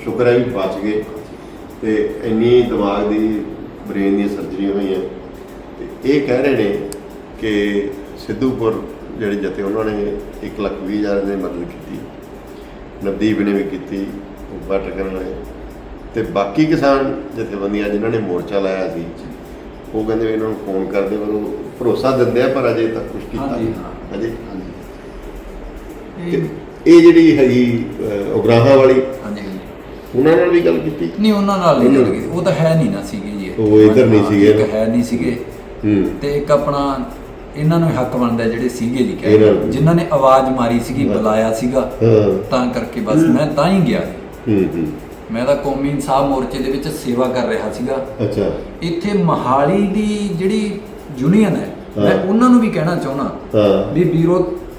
ਸ਼ੁਕਰ ਹੈ ਵੀ ਬਚ ਗਏ। ਤੇ ਇੰਨੀ ਦਿਮਾਗ ਦੀ ਬ੍ਰੇਨ ਦੀਆਂ ਸਰਜਰੀਆਂ ਹੋਈਆਂ। ਤੇ ਇਹ ਕਹਿ ਰਹੇ ਨੇ ਕਿ ਸਿੱਧੂਪੁਰ ਜਿਹੜੇ ਜਥੇ ਉਹਨਾਂ ਨੇ 1 ਲੱਖ ਵੀਹ ਹਜ਼ਾਰ ਦੀ ਮਦਦ ਕੀਤੀ। ਨਵਦੀਪ ਨੇ ਵੀ ਕੀਤੀ ਵੱਟ ਕਰਨ ਵਾਲੇ। ਤੇ ਬਾਕੀ ਕਿਸਾਨ ਜਥੇਬੰਦੀਆਂ ਜਿਨ੍ਹਾਂ ਨੇ ਮੋਰਚਾ ਲਾਇਆ ਸੀ ਉਹ ਕਹਿੰਦੇ ਵੀ ਇਹਨਾਂ ਨੂੰ ਫੋਨ ਕਰਦੇ ਪਰ ਉਹ ਭਰੋਸਾ ਦਿੰਦੇ ਆ ਪਰ ਅਜੇ ਤੱਕ ਕੁਝ ਕੀਤਾ ਹਾਂਜੀ ਨਹੀਂ। ਹਾਂ। ਅਜੇ ਇਹ- ਜਿਹੜੀ ਹੈਗੀ ਉਗਰਾਹਾਂ ਵਾਲੀ ਹਾਂਜੀ ਹਾਂਜੀ। ਉਹਨਾਂ ਨਾਲ ਵੀ ਗੱਲ ਕੀਤੀ? ਨਹੀਂ ਉਹਨਾਂ ਨਾਲ ਨਹੀਂ ਉਹਨਾਂ ਗੱਲ ਕੀਤੀ। ਉਹ ਤਾਂ ਹੈ ਨਹੀਂ ਨਾ ਸੀਗੇ। ਉਹ ਇੱਧਰ ਨਹੀਂ ਸੀਗੇ ਇੱਕ। ਹੈ ਨਹੀਂ ਸੀਗੇ ਹੂੰ ਤੇ ਇੱਕ ਆਪਣਾ ਇਹਨਾਂ ਨੂੰ ਹੱਕ ਬਣਦਾ ਜਿਹੜੇ ਸੀਗੇ ਜੀ ਇਹਨਾਂ ਕਹਿ ਨੂੰ। ਜਿਨ੍ਹਾਂ ਨੇ ਆਵਾਜ਼ ਮਾਰੀ ਸੀਗੀ। ਬੁਲਾਇਆ ਸੀਗਾ ਹਾਂ ਤਾਂ ਕਰਕੇ ਬਸ ਮੈਂ ਤਾਂ ਹੀ ਗਿਆ ਹੂੰ ਹੂੰ ਮੈਂ ਤਾਂ ਕੌਮੀ ਇਨਸਾਫ ਮੋਰਚੇ ਦੇ ਵਿੱਚ ਸੇਵਾ ਕਰ ਰਿਹਾ ਸੀਗਾ ਅੱਛਾ ਇੱਥੇ ਮਹਾਲੀ ਦੀ ਜਿਹੜੀ ਯੂਨੀਅਨ ਹੈ ਮੈਂ ਹਾਂ। ਉਹਨਾਂ ਨੂੰ ਵੀ ਕਹਿਣਾ ਚਾਹੁੰਦਾ ਹਾਂ ਵੀ ਵੀਰੋ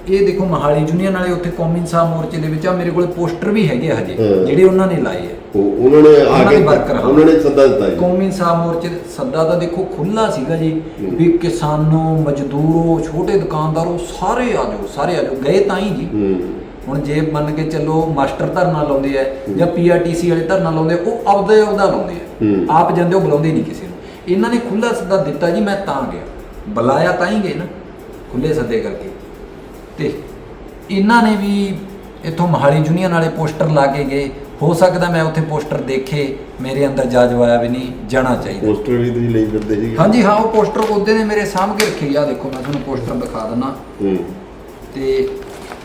ਇਹ ਦੇਖੋ ਮਹਾਲੀ ਯੂਨੀਅਨ ਵਾਲੇ ਉੱਥੇ ਕੌਮੀ ਇਨਸਾਫ ਮੋਰਚੇ ਦੇ ਵਿੱਚ ਆ ਮੇਰੇ ਕੋਲੇ ਪੋਸਟਰ ਵੀ ਹੈਗੇ ਆ ਹਜੇ ਹਾਂ। ਜਿਹੜੇ ਉਹਨਾਂ ਨੇ ਲਾਏ ਆ ਉਹ ਉਹਨਾਂ ਨੇ ਆ ਉਹਨਾਂ ਕੇ ਦੇ। ਉਹਨਾਂ ਨੇ ਸੱਦਾ ਦਿੱਤਾ ਜੀ। ਕੌਮੀ ਇਨਸਾਫ ਮੋਰਚੇ ਦੇ ਸੱਦਾ ਤਾਂ ਦੇਖੋ ਖੁੱਲਾ ਸੀਗਾ ਜੀ ਹੂੰ। ਵੀ ਕਿਸਾਨੋ ਮਜ਼ਦੂਰੋ ਛੋਟੇ ਦੁਕਾਨਦਾਰੋ ਸਾਰੇ ਆ ਜਾਓ ਸਾਰੇ ਆ ਜਾਓ। ਗਏ ਤਾਂ ਹੀ ਜੀ। ਹੂੰ। ਹੁਣ ਜੇ ਮੰਨ ਕੇ ਚੱਲੋ ਮਾਸਟਰ ਧਰਨਾ ਲਾਉਂਦੇ ਆ ਜਾਂ ਪੀਆਰਟੀਸੀ ਵਾਲੇ ਧਰਨਾ ਲਾਉਂਦੇ ਆ, ਉਹ ਆਪਦੇ ਆਪਦਾ ਲਾਉਂਦੇ ਹੂੰ। ਆ ਆਪ ਜਾਂਦੇ ਉਹ ਬੁਲਾਉਂਦੇ ਨਹੀਂ ਕਿਸੇ ਨੂੰ। ਇਹਨਾਂ ਨੇ ਖੁੱਲਾ ਸੱਦਾ ਦਿੱਤਾ ਜੀ ਮੈਂ ਤਾਂ ਗਿਆ। ਬੁਲਾਇਆ ਤਾਂ ਹੀ ਗਏ ਨਾ ਖੁੱਲੇ ਸੱਦੇ ਕਰਕੇ। ਤੇ ਇਹਨਾਂ ਨੇ ਵੀ ਇੱਥੋਂ ਮਹਾਲੀ ਯੂਨੀਅਨ ਵਾਲੇ ਪੋਸਟਰ ਲਾ ਕੇ ਗਏ। ਹੋ ਸਕਦਾ ਮੈਂ ਉੱਥੇ ਪੋਸਟਰ ਦੇਖੇ ਮੇਰੇ ਅੰਦਰ ਜਾਜਬ ਆਇਆ ਵੀ ਨਹੀਂ ਜਾਣਾ ਚਾਹੀਦਾ। ਪੋਸਟਰ ਵੀ ਤੁਸੀਂ ਲਈ ਫਿਰਦੇ ਸੀ ਹਾਂਜੀ ਹਾਂ ਉਹ ਪੋਸਟਰ ਉਹਦੇ ਨੇ ਮੇਰੇ ਸਾਹਮਣੇ ਰੱਖੇ। ਆ ਦੇਖੋ ਮੈਂ ਤੁਹਾਨੂੰ ਪੋਸਟਰ ਦਿਖਾ ਦਿੰਦਾ। ਹੂੰ। ਤੇ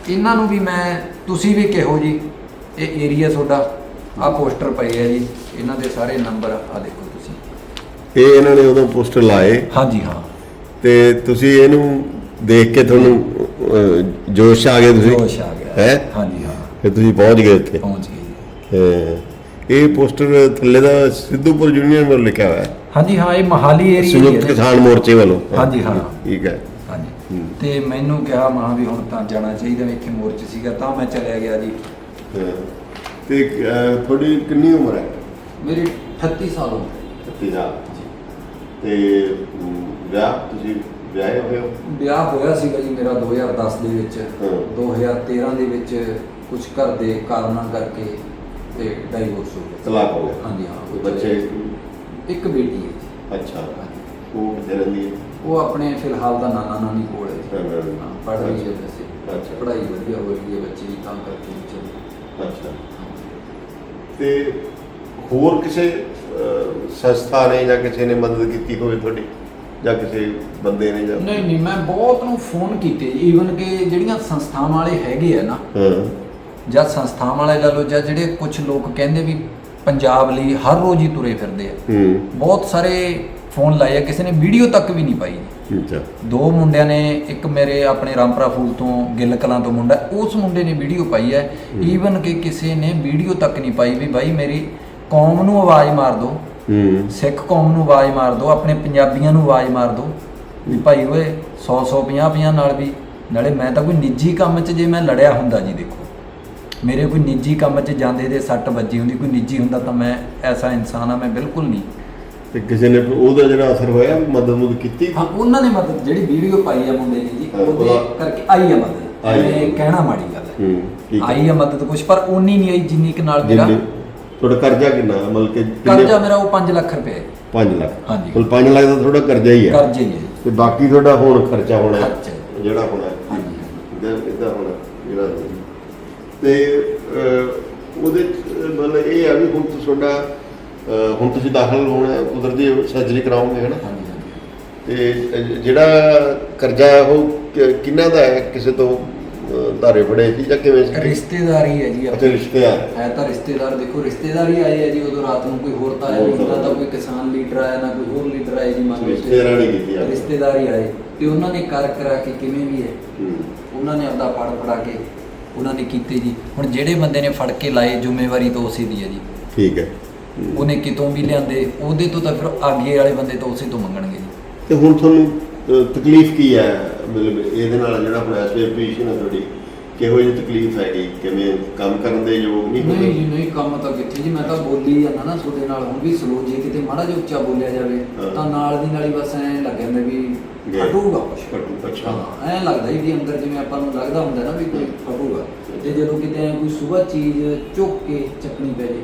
ਇਹਨਾਂ ਨੂੰ ਵੀ ਮੈਂ ਤੁਸੀਂ ਵੀ ਕਿਹੋ ਜੀ ਇਹ ਏਰੀਆ ਤੁਹਾਡਾ ਆ ਪੋਸਟਰ ਪਏ ਆ ਜੀ ਇਹਨਾਂ ਦੇ ਸਾਰੇ ਨੰਬਰ ਆ ਦੇਖੋ ਤੁਸੀਂ। ਇਹ ਇਹਨਾਂ ਨੇ ਉਦੋਂ ਪੋਸਟਰ ਲਾਏ। ਹਾਂਜੀ ਹਾਂ। ਤੇ ਤੁਸੀਂ ਇਹਨੂੰ ਦੇਖ ਕੇ ਤੁਹਾਨੂੰ ਅਹ, ਜੋਸ਼ ਆ ਗਿਆ ਤੁਸੀਂ? ਜੋਸ਼ ਆ ਗਿਆ। ਹੈ? ਹਾਂਜੀ ਹਾਂ। ਫਿਰ ਤੁਸੀਂ ਪਹੁੰਚ ਗਏ ਉੱਥੇ ਪਹੁੰਚ ਗਏ। ਇਹ ਪੋਸਟਰ ਥੱਲੇ ਦਾ ਸਿੱਧੂਪੁਰ ਯੂਨੀਅਨ ਵੱਲੋਂ ਲਿਖਿਆ ਹੋਇਆ ਹੈ। ਹਾਂਜੀ ਹਾਂ ਇਹ ਮਹਾਲੀ ਏਰੀਆ ਸੰਯੁਕਤ ਕਿਸਾਨ ਮੋਰਚੇ ਵੱਲੋਂ। ਹਾਂਜੀ, ਹਾਂ। ਠੀਕ ਹੈ। ਹਾਂਜੀ। ਹੂੰ। ਤੇ ਮੈਨੂੰ ਕਿਹਾ ਮਾਂ ਵੀ ਹੁਣ ਤਾਂ ਜਾਣਾ ਚਾਹੀਦਾ ਵੀ ਇੱਥੇ ਮੋਰਚ ਸੀਗਾ ਤਾਂ ਮੈਂ ਚਲਿਆ ਗਿਆ ਜੀ। ਹਾਂ। ਤੇ ਤੁਹਾਡੀ ਕਿੰਨੀ ਉਮਰ ਹੈ? ਮੇਰੀ 38 ਸਾਲ ਉਮਰ। 36 ਸਾਲ। ਤੇ ਵਿਆਹ ਤੁਸੀਂ ਵਿਆਹੇ ਹੋਏ ਹੋ? ਵਿਆਹ ਹੋਇਆ ਸੀਗਾ ਜੀ ਮੇਰਾ 2010 ਦੇ ਵਿੱਚ। ਹਾਂ। 2013 ਦੇ ਵਿੱਚ ਕੁਝ ਘਰ ਦੇ ਕਾਰਨਾਂ ਕਰਕੇ ਤੇ ਡਾਈਵੋਰਸ ਹੋ ਗਿਆ ਤਲਾਕ ਹੋ ਗਿਆ। ਹਾਂਜੀ ਹਾਂ ਉਹ ਬੱਚੇ ਇੱਕ ਬੇਟੀ ਹੈ ਜੀ। ਅੱਛਾ। ਹਾਂਜੀ। ਉਹ ਕਿੱਥੇ ਰਹਿੰਦੀ ਹੈ? ਉਹ ਆਪਣੇ ਫਿਲਹਾਲ ਤਾਂ ਨਾਨਾ ਨਾਨੀ ਕੋਲ ਹੈ ਜੀ। ਹਾਂ, ਹਾਂ, ਹਾਂ। ਹਾਂ, ਪੜ੍ਹ ਰਹੀ ਹੈ ਵੈਸੇ। ਅੱਛਾ। ਪੜ੍ਹਾਈ ਵਧੀਆ ਹੋ ਰਹੀ ਹੈ ਬੱਚੇ ਦੀ ਤਾਂ ਕਰਕੇ ਵੀ ਚਲੋ ਅੱਛਾ। ਤੇ ਹੋਰ ਕਿਸੇ ਅਹ, ਸੰਸਥਾ ਨੇ ਜਾਂ ਕਿਸੇ ਨੇ ਮਦਦ ਕੀਤੀ ਹੋਵੇ ਤੁਹਾਡੀ? ਜਾਂ ਕਿਸੇ ਬੰਦੇ ਨੇ ਜਾਂ ਨਹੀਂ ਨਹੀਂ ਮੈਂ ਬਹੁਤ ਨੂੰ ਫੋਨ ਕੀਤੇ। ਈਵਨ ਕਿ ਜਿਹੜੀਆਂ ਸੰਸਥਾਵਾਂ ਵਾਲੇ ਹੈਗੇ ਆ ਨਾ ਹਾਂ। ਜਾਂ ਸੰਸਥਾਵਾਂ ਵਾਲੇ ਲੈ ਲਓ ਜਾਂ ਜਿਹੜੇ ਕੁਝ ਲੋਕ ਕਹਿੰਦੇ ਵੀ ਪੰਜਾਬ ਲਈ ਹਰ ਰੋਜ਼ ਹੀ ਤੁਰੇ ਫਿਰਦੇ ਆ। ਬਹੁਤ ਸਾਰੇ ਫੋਨ ਲਾਏ ਆ ਕਿਸੇ ਨੇ ਵੀਡੀਓ ਤੱਕ ਵੀ ਨਹੀਂ ਪਾਈ। ਅੱਛਾ। ਦੋ ਮੁੰਡਿਆਂ ਨੇ ਇੱਕ ਮੇਰੇ ਆਪਣੇ ਰਾਮਪੁਰਾ ਫੂਲ ਤੋਂ ਗਿੱਲ ਕਲਾਂ ਤੋਂ ਮੁੰਡਾ ਉਸ ਮੁੰਡੇ ਨੇ ਵੀਡੀਓ ਪਾਈ ਹੈ। ਈਵਨ ਕਿ ਕਿਸੇ ਨੇ ਵੀਡੀਓ ਤੱਕ ਨਹੀਂ ਪਾਈ ਵੀ ਭਾਈ ਮੇਰੀ ਕੌਮ ਨੂੰ ਆਵਾਜ਼ ਮਾਰ ਦਿਓ ਸਿੱਖ ਕੌਮ ਨੂੰ ਆਵਾਜ਼ ਮਾਰ ਦਿਓ ਆਪਣੇ ਪੰਜਾਬੀਆਂ ਨੂੰ ਆਵਾਜ਼ ਮਾਰ ਦਿਓ ਵੀ ਭਾਈ ਓਏ 100 100 50 50 ਨਾਲ ਵੀ ਨਾਲੇ ਮੈਂ ਤਾਂ ਕੋਈ ਨਿੱਜੀ ਕੰਮ 'ਚ ਜੇ ਮੈਂ ਲੜਿਆ ਹੁੰਦਾ ਜੀ ਦੇਖੋ। ਮੇਰੇ ਕੋਈ ਨਿੱਜੀ ਕੰਮ 'ਚ ਜਾਂਦੇ ਦੇ ਸੱਟ ਵੱਜੀ ਹੁੰਦੀ ਕੋਈ ਨਿੱਜੀ ਹੁੰਦਾ ਤਾਂ ਮੈਂ ਐਸਾ ਇਨਸਾਨ ਆ ਮੈਂ ਬਿਲਕੁਲ ਨਹੀਂ ਤੇ ਕਿਸੇ ਨੇ ਉਹਦਾ ਜਿਹੜਾ ਅਸਰ ਹੋਇਆ ਮਦਦ ਮੁਦ ਕੀਤੀ ਹਾਂ ਉਹਨਾਂ ਨੇ ਮਦਦ ਜਿਹੜੀ ਵੀਡੀਓ ਪਾਈ ਆ ਮੁੰਡੇ ਨੇ ਜੀ ਉਹਦੇ ਕਰਕੇ ਆਈ ਆ ਮਦਦ ਆਈ ਆ। ਇਹ ਕਹਿਣਾ ਮਾੜੀ ਗੱਲ ਹੈ ਹੂੰ ਠੀਕ ਹੈ ਆਈ ਆ ਮਦਦ ਕੁਛ ਪਰ ਉਨੀ ਨਹੀਂ ਆਈ ਜਿੰਨੀ ਕਿ ਨਾਲ ਮੇਰਾ ਜਿੰਨੇ ਤੁਹਾਡਾ ਕਰਜ਼ਾ ਕਿੰਨਾ ਹੈ? ਮਤਲਬ ਕਿ ਕਰਜ਼ਾ ਮੇਰਾ ਉਹ 5 ਲੱਖ ਰੁਪਏ ਹੈ 5 ਲੱਖ ਹਾਂਜੀ। ਕੁੱਲ 5 ਲੱਖ ਦਾ ਤੁਹਾਡਾ ਕਰਜ਼ਾ ਹੀ ਹੈ ਕਰਜ਼ੇ ਹੀ ਹੈ। ਤੇ ਬਾਕੀ ਤੁਹਾਡਾ ਹੁਣ ਖਰਚਾ ਹੋਣਾ ਹੈ, ਖਰਚਾ। ਜਿਹੜਾ ਹੋਣਾ ਹੈ। ਹਾਂਜੀ ਇਹਦਾ ਇਹਦਾ ਹੋਣਾ ਜਿਹੜਾ ਤੇ ਉਹਦੇ ਮਤਲਬ ਇਹ ਆ ਵੀ ਹੁਣ ਤੁਹਾਡਾ ਹੁਣ ਤੁਸੀਂ ਦਾਖਲ ਹੋਣਾ ਹੈ, ਕੁਦਰਤੀ ਸਰਜਰੀ ਕਰਾਓਗੇ ਹਨਾ? ਤੇ ਜਿਹੜਾ ਕਰਜ਼ਾ ਹੈ ਉਹ ਕਿ- ਕਿਹਨਾਂ ਦਾ ਹੈ? ਕਿਸੇ ਤੋਂ ਧਾਰੇ ਫੜੇ ਸੀ ਜਾਂ ਕਿਵੇਂ ਸੀ? ਰਿਸ਼ਤੇਦਾਰੀ ਹੈ ਜੀ ਅੱਛਾ ਰਿਸ਼ਤੇਦਾਰ। ਹੈ ਤਾਂ ਰਿਸ਼ਤੇਦਾਰ ਦੇਖੋ ਰਿਸ਼ਤੇਦਾਰ ਹੀ ਆਏ ਆ ਜੀ ਉਦੋਂ ਰਾਤ ਨੂੰ ਕੋਈ ਹੋਰ ਤਾਂ ਆਇਆ ਨਹੀਂ ਤਾਂ ਕੋਈ ਕਿਸਾਨ ਲੀਡਰ ਆਇਆ ਨਾ ਕੋਈ ਹੋਰ ਲੀਡਰ ਆਇਆ ਜੀ ਮੰਨ ਲਓ ਰਿਸ਼ਤੇਦਾਰਾਂ ਕੀਤੀ ਆ। ਰਿਸ਼ਤੇਦਾਰ ਹੀ ਆਏ। ਤੇ ਉਹਨਾਂ ਨੇ ਕਰ ਕਰਾ ਕੇ ਕਿਵੇਂ ਵੀ ਹੈ ਹੂੰ। ਉਹਨਾਂ ਨੇ ਆਪਦਾ ਫੜ ਫੜਾ ਕੇ ਉਹਨਾਂ ਨੇ ਕੀਤੇ ਜੀ ਹੁਣ ਜਿਹੜੇ ਬੰਦੇ ਨੇ ਫੜ ਕੇ ਲਾਏ ਜ਼ਿੰਮੇਵਾਰੀ ਤਾਂ ਉਸੇ ਦੀ ਹੈ ਜੀ ਠੀਕ ਹੈ। ਉਹਨੇ ਕਿਤੋਂ ਵੀ ਲਿਆਂਦੇ ਉਹਦੇ ਤੋਂ ਤਾਂ ਫਿਰ ਅੱਗੇ ਵਾਲੇ ਬੰਦੇ ਤਾਂ ਉਸੇ ਤੋਂ ਮੰਗਣਗੇ ਜੀ ਤੇ ਹੁਣ ਤੁਹਾਨੂੰ ਅਹ, ਤਕਲੀਫ ਕੀ ਹੈ ਮਤਲਬ ਇਹਦੇ ਨਾਲ ਜਿਹੜਾ ਹੋਇਆ ਸੀ ਪੋਜੀਸ਼ਨ ਹੈ ਤੁਹਾਡੀ ਕਿਹੋ ਜਿਹੀ ਤਕਲੀਫ ਹੈਗੀ ਕਿਵੇਂ ਕੰਮ ਕਰਨ ਦੇ ਯੋਗ ਨਹੀਂ ਨਹੀਂ ਜੀ ਨਹੀਂ ਕੰਮ ਤਾਂ ਕਿੱਥੇ ਜੀ ਮੈਂ ਤਾਂ ਬੋਲੀ ਜਾਂਦਾ ਨਾ ਤੁਹਾਡੇ ਨਾਲ ਹੁਣ ਵੀ ਸਲੋ ਜੇ ਕਿਤੇ ਮਾੜਾ ਜਿਹਾ ਉੱਚਾ ਬੋਲਿਆ ਜਾਵੇ ਹਾਂ। ਤਾਂ ਨਾਲ ਦੀ ਨਾਲ ਹੀ ਬਸ ਐਂ ਲੱਗ ਜਾਂਦਾ ਵੀ। ਫਟੂਗਾ ਕੁਛ ਫਟੂ, ਅੱਛਾ। ਹਾਂ ਐਂ ਲੱਗਦਾ ਹੀ ਵੀ ਅੰਦਰ ਜਿਵੇਂ ਆਪਾਂ ਨੂੰ ਲੱਗਦਾ ਹੁੰਦਾ ਨਾ ਵੀ ਕੋਈ ਫਟੂਗਾ ਤੇ ਜਦੋਂ ਕਿਤੇ ਐਂ ਕੋਈ ਸਵੇਰ ਚੀਜ਼ ਝੁੱਕ ਕੇ ਚੱਕਣੀ ਪੈ ਜੇ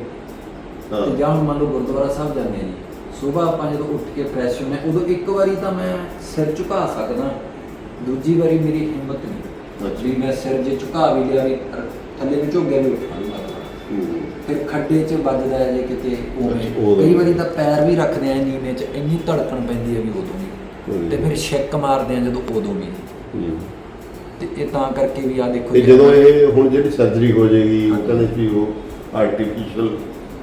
ਹਾਂ। ਤੇ ਜਾਂ ਹੁਣ ਮੰਨ ਲਓ ਗੁਰਦੁਆਰਾ ਸਾਹਿਬ ਜਾਂਦੇ ਆ ਜੀ ਸਵੇਰ ਆਪਾਂ ਜਦੋਂ ਉੱਠ ਕੇ ਫਰੈਸ਼ ਹੁੰਦੇ ਹਾਂ, ਉਦੋਂ ਇੱਕ ਵਾਰੀ ਤਾਂ ਮੈਂ ਸਿਰ ਝੁਕਾ ਸਕਦਾ ਦੂਜੀ ਵਾਰੀ ਮੇਰੀ ਹਿੰਮਤ ਨਹੀਂ ਅੱਛਾ। ਵੀ ਮੈਂ ਸਿਰ ਜੇ ਝੁਕਾ ਵੀ ਲਿਆ ਵੀ ਥੱਲੇ ਨੂੰ ਝੁਕ ਗਿਆ ਵੀ ਉੱਠਾ ਨਹੀਂ ਸਕਦਾ ਹੂੰ। ਫਿਰ ਖੱਡੇ 'ਚ ਵੱਜਦਾ ਹੈ ਜੇ ਕਿਤੇ ਅੱਛਾ, ਉਵੇਂ ਉਦੋਂ। ਕਈ ਵਾਰੀ ਤਾਂ ਪੈਰ ਵੀ ਰੱਖਦੇ ਆ ਨੀਵੇਂ 'ਚ ਇੰਨੀ ਧੜਕਣ ਪੈਂਦੀ ਹੈ ਵੀ ਉਦੋਂ ਵੀ ਹੂੰ। ਤੇ ਫਿਰ ਛਿੱਕ ਮਾਰਦੇ ਆ ਜਦੋਂ ਉਦੋਂ ਵੀ। ਤੇ ਇਹ ਤਾਂ ਕਰਕੇ ਵੀ ਆ ਦੇਖੋ ਤੇ ਜਦੋਂ ਇਹ ਹੁਣ ਜਿਹੜੀ ਸਰਜਰੀ ਹੋ ਜਾਏਗੀ ਉਹ। ਕਹਿੰਦੇ ਸੀ ਉਹ ਆਰਟੀਫੀਸ਼ੀਅਲ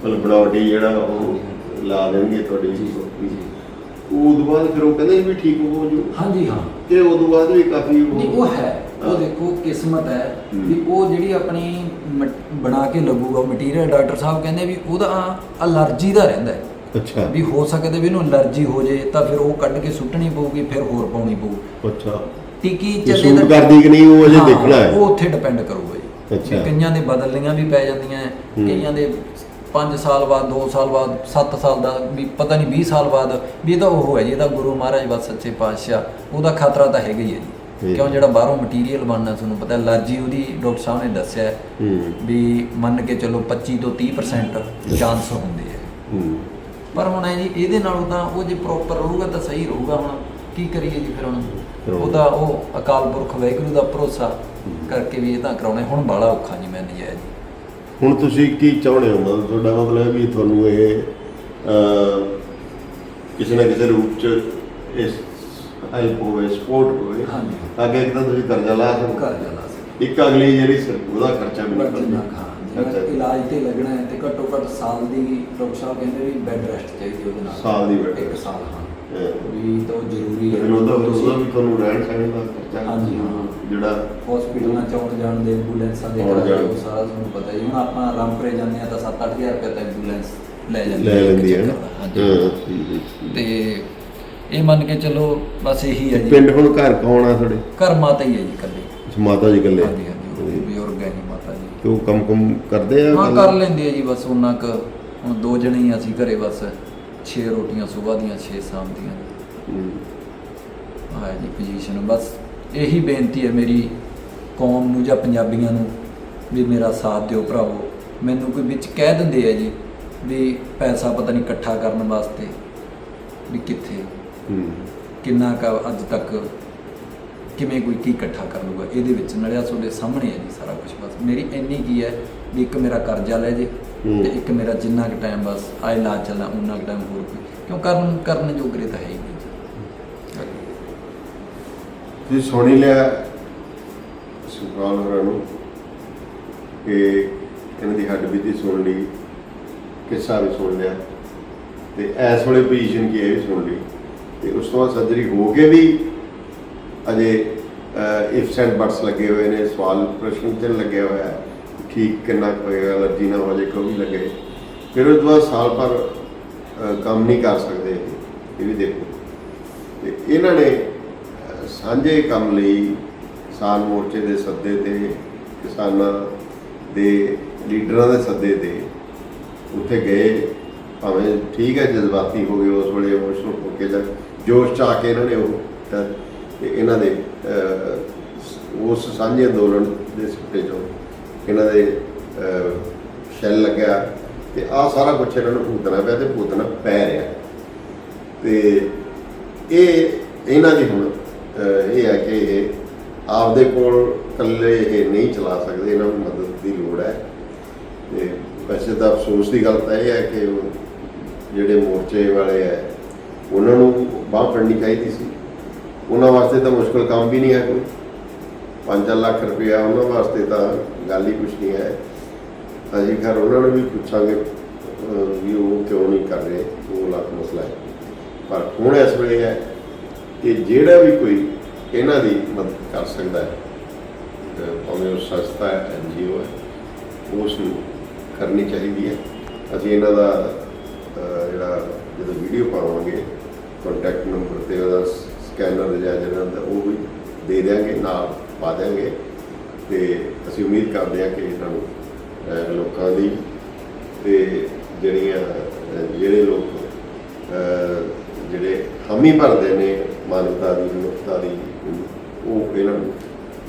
ਮਤਲਬ ਬਣਾਵਟੀ ਜਿਹੜਾ ਉਹ ਲਾ ਦੇਣਗੇ ਤੁਹਾਡੀ ਜੀ। ਉਹ ਤੋਂ ਬਾਅਦ ਫਿਰ ਉਹ ਕਹਿੰਦੇ ਵੀ ਠੀਕ ਹੋ ਜੂ ਹਾਂਜੀ ਹਾਂ ਤੇ ਉਹ ਤੋਂ ਬਾਅਦ ਵੀ ਕਾਫੀ ਉਹ ਹੈ। ਉਹ ਦੇਖੋ ਕਿਸਮਤ ਹੈ। ਵੀ ਉਹ ਜਿਹੜੀ ਆਪਣੀ ਬਣਾ ਕੇ ਲੱਗੂਗਾ ਮਟੀਰੀਅਲ ਡਾਕਟਰ ਸਾਹਿਬ ਕਹਿੰਦੇ ਵੀ ਉਹਦਾ ਅਲਰਜੀ ਦਾ ਰਹਿੰਦਾ ਹੈ ਅੱਛਾ। ਵੀ ਹੋ ਸਕਦਾ ਵੀ ਇਹਨੂੰ ਅਲਰਜੀ ਹੋ ਜੇ ਤਾਂ ਫਿਰ ਉਹ ਕੱਢ ਕੇ ਸੁੱਟਣੀ ਪਊਗੀ ਫਿਰ ਹੋਰ ਪਾਉਣੀ ਪਊ। ਅੱਛਾ। ਟਿੱਕੀ ਇਹ ਚੱਲੇ ਸੂਟ ਤਾਂ- ਕਰਦੀ ਕਿ ਨਹੀਂ ਉਹ ਅਜੇ ਦੇਖਣਾ ਹੈ। ਉਹ ਉੱਥੇ ਡਿਪੈਂਡ ਕਰੂਗਾ ਜੀ। ਅੱਛਾ। ਕਈਆਂ ਦੇ ਬਦਲਣੀਆਂ ਵੀ ਪੈ ਜਾਂਦੀਆਂ। ਕਈਆਂ ਦੇ 5 ਸਾਲ ਬਾਅਦ 2 ਸਾਲ ਬਾਅਦ 7 ਸਾਲ ਦਾ ਵੀ ਪਤਾ ਨਹੀਂ 20 ਸਾਲ ਬਾਅਦ ਵੀ ਇਹ ਤਾਂ ਉਹ ਹੈ ਜੀ ਇਹਦਾ ਗੁਰੂ ਮਹਾਰਾਜ ਬਸ ਸੱਚੇ ਪਾਤਸ਼ਾਹ ਉਹਦਾ ਖਤਰਾ ਤਾਂ ਹੈਗਾ ਹੀ ਹੈ ਜੀ। ਕਿਉਂ ਜਿਹੜਾ ਬਾਹਰੋਂ ਮਟੀਰੀਅਲ ਬਣਨਾ ਤੁਹਾਨੂੰ ਪਤਾ ਅਲਰਜੀ ਉਹਦੀ ਡਾਕਟਰ ਸਾਹਿਬ ਨੇ ਦੱਸਿਆ ਵੀ ਮੰਨ ਕੇ ਚੱਲੋ 25 ਤੋਂ 30% ਚਾਂਸ ਹੁੰਦੇ ਆ ਹੂੰ। ਪਰ ਹੁਣ ਹੈ ਜੀ ਇਹਦੇ ਨਾਲੋਂ ਤਾਂ ਉਹ ਜੇ ਪ੍ਰੋਪਰ ਰਹੂਗਾ ਤਾਂ ਸਹੀ ਰਹੂਗਾ ਹੁਣ। ਕੀ ਕਰੀਏ ਜੀ ਫਿਰ ਹੁਣ। ਉਹਦਾ ਉਹ ਅਕਾਲ ਪੁਰਖ ਵਾਹਿਗੁਰੂ ਦਾ ਭਰੋਸਾ ਕਰਕੇ ਵੀ ਇਹ ਤਾਂ ਕਰਾਉਣਾ। ਹੁਣ ਬਾਲਾ ਔਖਾ ਜੀ ਮੈਂ ਨਜਾਇਜ਼। ਹੁਣ ਤੁਸੀਂ ਕੀ ਚਾਹੁੰਦੇ ਹੋ? ਮਤਲਬ ਤੁਹਾਡਾ ਮਤਲਬ ਹੈ ਵੀ ਤੁਹਾਨੂੰ ਇਹ ਕਿਸੇ ਨਾ ਕਿਸੇ ਰੂਪ ਚ ਇਸ ਹੈਲਪ ਹੋਵੇ ਸਪੋਰਟ ਹੋਵੇ ਹਾਂਜੀ। ਕਿ ਇੱਕ ਤਾਂ ਤੁਸੀਂ ਕਰਜ਼ਾ ਲਾ ਸਕੋ ਘਰ ਜਾਣਾ ਸੀ ਇੱਕ ਅਗਲੀ ਜਿਹੜੀ ਉਹਦਾ ਖਰਚਾ ਵੀ ਬਟ ਜਿੰਨਾ ਨਿਕਲ ਖਾਂ ਅੱਛਾ। ਜਿਵੇਂ ਇਲਾਜ ਤੇ ਲੱਗਣਾ ਹੈ ਤੇ ਘੱਟੋ ਘੱਟ ਸਾਲ ਦੀ ਡਾਕਟਰ ਸਾਹਿਬ ਕਹਿੰਦੇ ਵੀ ਬੈੱਡ ਰੈਸਟ ਚਾਹੀਦੀ ਉਹਦੇ ਨਾਲ ਸਾਲ ਦੀ bed ਇੱਕ rest। ਸਾਲ ਹਾਂ ਵੀ ਤਾਂ ਉਹ ਜ਼ਰੂਰੀ ਹੈ ਫਿਰ ਉਹਦਾ ਉਹਦਾ ਵੀ ਤੁਹਾਨੂੰ ਰਹਿਣ ਸਹਿਣ ਦਾ ਖਰਚਾ ਹਾਂਜੀ, ਹਾਂ। ਜਿਹੜਾ ਹਸਪੀਟਲਾਂ ਚ ਆਉਣ ਜਾਣ ਦੇ ਐਂਬੂਲੈਂਸਾਂ ਦੇ ਆਉਣ ਖਰਚੇ ਜਾਣ। ਉਹ ਸਾਰਾ ਤੁਹਾਨੂੰ ਪਤਾ ਹੀ ਹੈ। ਹੁਣ ਆਪਾਂ ਰਾਮਪੁਰੇ ਜਾਂਦੇ ਆ ਤਾਂ 7-8000 ਰੁਪਏ ਤਾਂ ਐਂਬੂਲੈਂਸ ਲੈ ਜਾਂਦੀ ਲੈ ਇੱਕ ਲੈਂਦੀ ਹੈ ਨਾ ਚੱਕਰ ਦਾ। ਹਾਂਜੀ ਹਾਂ ਠੀਕ ਹੈ, ਠੀਕ ਹੈ। ਤੇ ਇਹ ਮੰਨ ਕੇ ਚੱਲੋ ਬਸ ਇਹੀ ਹੈ ਜੀ ਪਿੰਡ ਹੁਣ ਘਰ ਕੌਣ ਆ ਤੁਹਾਡੇ ਘਰ ਮਾਤਾ ਹੀ ਹੈ ਜੀ ਕੱਲੀ ਮਾਤਾ ਜੀ ਇਕੱਲੇ ਹਾਂਜੀ ਬਜ਼ੁਰਗ ਹੈ ਜੀ ਮਾਤਾ ਜੀ। ਤੇ ਉਹ ਕੰਮ ਕੰਮ ਕਰਦੇ ਆ ਹਾਂ? ਕਰ ਲੈਂਦੇ ਆ ਜੀ ਬਸ ਉਹਨਾਂ ਕ। ਹੁਣ ਦੋ ਜਣੇ ਹੀ ਅਸੀਂ ਘਰੇ ਬਸ। 6 ਰੋਟੀਆਂ ਸਵੇਰ ਦੀਆਂ 6 ਸ਼ਾਮ ਦੀਆਂ। ਹੂੰ। ਜੀ ਪੋਜੀਸ਼ਨ ਬਸ ਇਹੀ ਬੇਨਤੀ ਹੈ ਮੇਰੀ ਕੌਮ ਨੂੰ ਜਾਂ ਪੰਜਾਬੀਆਂ ਨੂੰ ਵੀ ਮੇਰਾ ਸਾਥ ਦਿਓ ਭਰਾਵੋ। ਮੈਨੂੰ ਕੋਈ ਵਿੱਚ ਕਹਿ ਦਿੰਦੇ ਆ ਜੀ ਵੀ ਪੈਸਾ ਪਤਾ ਨਹੀਂ ਇਕੱਠਾ ਕਰਨ ਵਾਸਤੇ ਵੀ ਕਿੱਥੇ। ਹੂੰ। ਕਿੰਨਾ ਕ ਅੱਜ ਤੱਕ ਕਿਵੇਂ ਕੋਈ ਕੀ ਇਕੱਠਾ ਕਰ ਲੂਗਾ ਇਹਦੇ ਵਿੱਚ ਨਲਿਆ ਤੁਹਾਡੇ ਸਾਹਮਣੇ ਹੈ ਜੀ ਸਾਰਾ ਕੁਝ ਬਸ ਮੇਰੀ ਇੰਨੀ ਕੀ ਹੈ ਵੀ ਇੱਕ ਮੇਰਾ ਕਰਜ਼ਾ ਲੈ ਜੇ। ਤੇ ਇੱਕ ਮੇਰਾ ਜਿੰਨਾ ਕੁ ਟਾਈਮ ਬਸ ਆਏ ਲਾ ਚੱਲਾਂ ਉਹਨਾਂ ਕੁ ਟਾਈਮ ਹੋਰ ਕੋਈ। ਕਿਉਂ ਕਰਨ ਕਰਨ ਜੋਗਰੇ ਤਾਂ ਹੈ ਹੀ ਨਹੀਂ। ਜੀ ਸੁਣੀ ਲਿਆ ਸੁਖਾਲ ਹੋਰਾਂ ਨੂੰ ਕਿ ਇਹਨਾਂ ਦੀ ਹੱਡ ਬੀਤੀ ਸੁਣ ਲਈ ਕਿੱਸਾ ਵੀ ਸੁਣ ਲਿਆ। ਤੇ ਐਸ ਵੇਲੇ ਪੋਜੀਸ਼ਨ ਕੀ ਹੈ ਇਹ ਵੀ ਸੁਣ ਲਈ। ਤੇ ਉਸ ਤੋਂ ਬਾਅਦ ਸਰਜਰੀ ਹੋ ਕੇ ਵੀ ਅਜੇ ਇਫ ਐਂਡ ਬਟਸ ਲੱਗੇ ਹੋਏ ਨੇ, ਸਵਾਲ ਪ੍ਰਸ਼ਨ ਚਿੰਨ੍ਹ ਲੱਗਿਆ ਹੋਇਆ ਹੈ ਠੀਕ ਕਿੰਨਾ ਕੁ ਹੋਏਗਾ, ਅਲਰਜੀ ਨਾ ਹੋ ਜਾਏ ਕੋਈ ਵੀ ਲੱਗੇ। ਫਿਰ ਉਸ ਤੋਂ ਬਾਅਦ ਸਾਲ ਭਰ ਕੰਮ ਨਹੀਂ ਕਰ ਸਕਦੇ ਇਹ ਵੀ ਦੇਖੋ। ਤੇ ਇਹਨਾਂ ਨੇ ਸਾਂਝੇ ਕੰਮ ਲਈ ਕਿਸਾਨ ਮੋਰਚੇ ਦੇ ਸੱਦੇ ਤੇ, ਕਿਸਾਨਾਂ ਦੇ ਲੀਡਰਾਂ ਦੇ ਸੱਦੇ ਤੇ ਉੱਥੇ ਗਏ। ਭਾਵੇਂ ਠੀਕ ਹੈ, ਜਜ਼ਬਾਤੀ ਹੋ ਗਏ ਉਸ ਵੇਲੇ ਇਮੋਸ਼ਨਲ ਹੋ ਕੇ ਜਾਂ ਜੋਸ਼ ਚ ਆ ਕੇ ਇਹਨਾਂ ਨੇ ਉਹ ਤੇ ਇਹਨਾਂ ਦੇ ਉਸ ਸਾਂਝੇ ਅੰਦੋਲਨ ਦੇ ਸਿੱਟੇ ਚੋਂ ਇਹਨਾਂ ਦੇ ਅਹ, ਸ਼ੈਲ ਲੱਗਿਆ ਤੇ ਆ ਸਾਰਾ ਕੁਝ ਇਹਨਾਂ ਨੂੰ ਭੁਗਤਣਾ ਪਿਆ ਤੇ ਭੁਗਤਣਾ ਪੈ ਰਿਹਾ। ਤੇ ਇਹ ਇਹਨਾਂ ਦੀ ਹੁਣ ਇਹ ਹੈ ਕਿ ਇਹ ਆਪਦੇ ਕੋਲ ਇਕੱਲੇ ਇਹ ਨਹੀਂ ਚਲਾ ਸਕਦੇ ਇਹਨਾਂ ਨੂੰ ਮਦਦ ਦੀ ਲੋੜ ਹੈ। ਤੇ ਵੈਸੇ ਤਾਂ ਅਫਸੋਸ ਦੀ ਗੱਲ ਤਾਂ ਇਹ ਹੈ ਕਿ ਜਿਹੜੇ ਮੋਰਚੇ ਵਾਲੇ ਹੈ ਉਹਨਾਂ ਨੂੰ ਬਾਹ ਫੜਨੀ ਚਾਹੀਦੀ ਸੀ। ਉਹਨਾਂ ਵਾਸਤੇ ਤਾਂ ਮੁਸ਼ਕਲ ਕੰਮ ਵੀ ਨਹੀਂ ਹੈ ਕੋਈ। 5 ਲੱਖ ਰੁਪਇਆ ਉਹਨਾਂ ਵਾਸਤੇ ਤਾਂ ਗੱਲ ਹੀ ਕੁਛ ਨਹੀਂ ਹੈ। ਅਸੀਂ ਖੈਰ ਉਹਨਾਂ ਨੂੰ ਵੀ ਪੁੱਛਾਂਗੇ ਵੀ ਉਹ ਕਿਉਂ ਨਹੀਂ ਕਰ ਰਹੇ ਉਹ ਲੱਖ ਮਸਲਾ ਹੈ। ਪਰ ਹੁਣ ਇਸ ਵੇਲੇ ਹੈ ਕਿ ਜਿਹੜਾ ਵੀ ਕੋਈ ਇਹਨਾਂ ਦੀ ਮਦਦ ਕਰ ਸਕਦਾ ਹੈ ਭਾਵੇਂ ਉਹ ਸੰਸਥਾ ਹੈ ਐਨਜੀਓ ਹੈ, ਉਸ ਨੂੰ ਕਰਨੀ ਚਾਹੀਦੀ ਹੈ। ਅਸੀਂ ਇਹਨਾਂ ਦਾ ਜਿਹੜਾ ਜਦੋਂ ਵੀਡੀਓ ਪਾਵਾਂਗੇ ਕੰਟੈਕਟ ਨੰਬਰ ਤੇ ਉਹਦਾ ਸਕੈਨਰ ਜਾਂ ਜਿਹੜਾ ਹੁੰਦਾ ਉਹ ਵੀ ਦੇ ਦਿਆਂਗੇ, ਨਾਲ ਪਾ ਦਿਆਂਗੇ। ਤੇ ਅਸੀਂ ਉਮੀਦ ਕਰਦੇ ਹਾਂ ਕਿ ਇਹਨਾਂ ਨੂੰ ਲੋਕਾਂ ਦੀ ਤੇ ਜਿਹੜੀਆਂ ਜਿਹੜੇ ਲੋਕ ਜਿਹੜੇ ਹਾਮੀ ਭਰਦੇ ਨੇ ਮਾਨਵਤਾ ਦੀ, ਮਨੁੱਖਤਾ ਦੀ, ਉਹ ਇਹਨਾਂ ਨੂੰ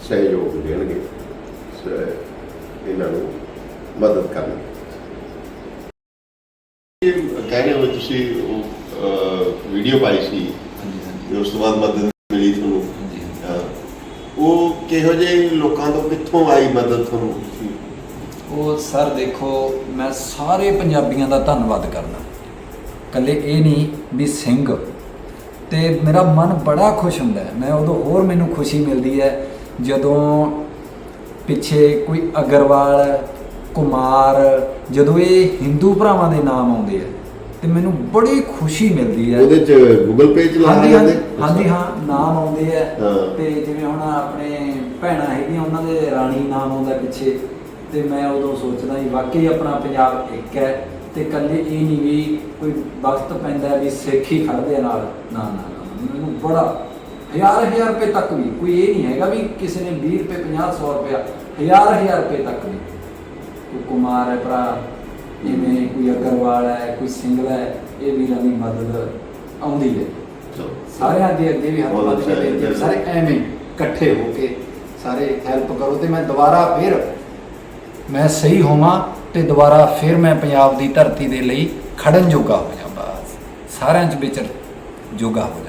ਸਹਿਯੋਗ ਦੇਣਗੇ। ਇਹਨਾਂ ਨੂੰ ਮਦਦ ਕਰਨਗੇ। ਕਹਿ ਰਹੇ ਹੋ ਤੁਸੀਂ ਉਹ ਵੀਡੀਓ ਪਾਈ ਸੀ। ਤੇ ਉਸ ਤੋਂ ਬਾਅਦ ਮਦਦ ਮਿਲੀ ਤੁਹਾਨੂੰ। ਉਹ ਕਿਹੋ ਜਿਹੇ ਲੋਕਾਂ ਤੋਂ ਕਿੱਥੋਂ ਆਈ ਮਦਦ ਤੁਹਾਨੂੰ? ਉਹ ਸਰ ਦੇਖੋ ਮੈਂ ਸਾਰੇ ਪੰਜਾਬੀਆਂ ਦਾ ਧੰਨਵਾਦ ਕਰਦਾ। ਕੱਲੇ ਇਹ ਨਹੀਂ ਵੀ ਸਿੰਘ। ਤੇ ਮੇਰਾ ਮਨ ਬੜਾ ਖੁਸ਼ ਹੁੰਦਾ ਹੈ। ਮੈਂ ਉਦੋਂ ਹੋਰ ਮੈਨੂੰ ਖੁਸ਼ੀ ਮਿਲਦੀ ਹੈ ਜਦੋਂ ਪਿੱਛੇ ਕੋਈ ਅਗਰਵਾਲ ਕੁਮਾਰ ਜਦੋਂ ਇਹ ਹਿੰਦੂ ਭਰਾਵਾਂ ਦੇ ਨਾਮ ਆਉਂਦੇ ਆ। ਤੇ ਮੈਨੂੰ ਬੜੀ ਖੁਸ਼ੀ ਮਿਲਦੀ ਹੈ। ਉਹਦੇ ਚ ਗੂਗਲ ਪੇ ਚ ਲਾ ਹਾਂਜੀ ਦਿੰਦੇ? ਹਾਂਜੀ ਹਾਂ ਨਾਮ ਆਉਂਦੇ ਆ। ਹਾਂ। ਤੇ ਜਿਵੇਂ ਹੁਣ ਆਪਣੇ ਭੈਣਾਂ ਹੈਗੀਆਂ ਉਹਨਾਂ ਦੇ ਰਾਣੀ ਨਾਮ ਆਉਂਦਾ ਪਿੱਛੇ। ਤੇ ਮੈਂ ਉਦੋਂ ਸੋਚਦਾ ਵੀ ਵਾਕਈ ਆਪਣਾ ਪੰਜਾਬ ਇੱਕ ਹੈ। ਤੇ ਕੱਲੇ ਇਹ ਨਹੀਂ ਵੀ ਕੋਈ ਵਕਤ ਪੈਂਦਾ ਵੀ ਸਿੱਖ ਹੀ ਖੜਦੇ ਆ ਨਾਲ ਨਾ ਨਾ ਨਾ, ਮੈਨੂੰ ਬੜਾ ਹਜ਼ਾਰ ਹਜ਼ਾਰ ਰੁਪਏ ਤੱਕ ਵੀ ਕੋਈ ਇਹ ਨਹੀਂ ਹੈਗਾ ਵੀ ਕਿਸੇ ਨੇ 20 ਰੁਪਏ 50 100 ਰੁਪਏ ਹਜ਼ਾਰ ਹਜ਼ਾਰ ਰੁਪਏ ਤੱਕ ਵੀ। ਕੋਈ ਕੁਮਾਰ ਹੈ ਭਰਾ ਜਿਵੇਂ ਕੋਈ ਅਗਰਵਾਲ ਹੈ ਕੋਈ ਸਿੰਗਲਾ ਹੈ ਇਹ ਵੀਰਾਂ ਦੀ ਮਦਦ ਆਉਂਦੀ ਹੈ ਚਲੋ। ਸਾਰਿਆਂ ਦੇ ਅੱਗੇ ਵੀ ਹੱਥ ਬਹੁਤ ਕੇ ਅੱਛਾ ਹੈ। ਸਾਰੇ ਐਵੇਂ ਇਕੱਠੇ ਹੋ ਕੇ ਸਾਰੇ ਹੈਲਪ ਕਰੋ ਤੇ ਮੈਂ ਦੁਬਾਰਾ ਫਿਰ ਮੈਂ ਸਹੀ ਹੋਵਾਂ ਤੇ ਦੁਬਾਰਾ ਫਿਰ ਮੈਂ ਪੰਜਾਬ ਦੀ ਧਰਤੀ ਦੇ ਲਈ ਖੜਨ ਜੋਗਾ ਹੋ ਜਾ ਬਸ ਸਾਰਿਆਂ 'ਚ ਵਿਚਰ ਜੋਗਾ ਹੋ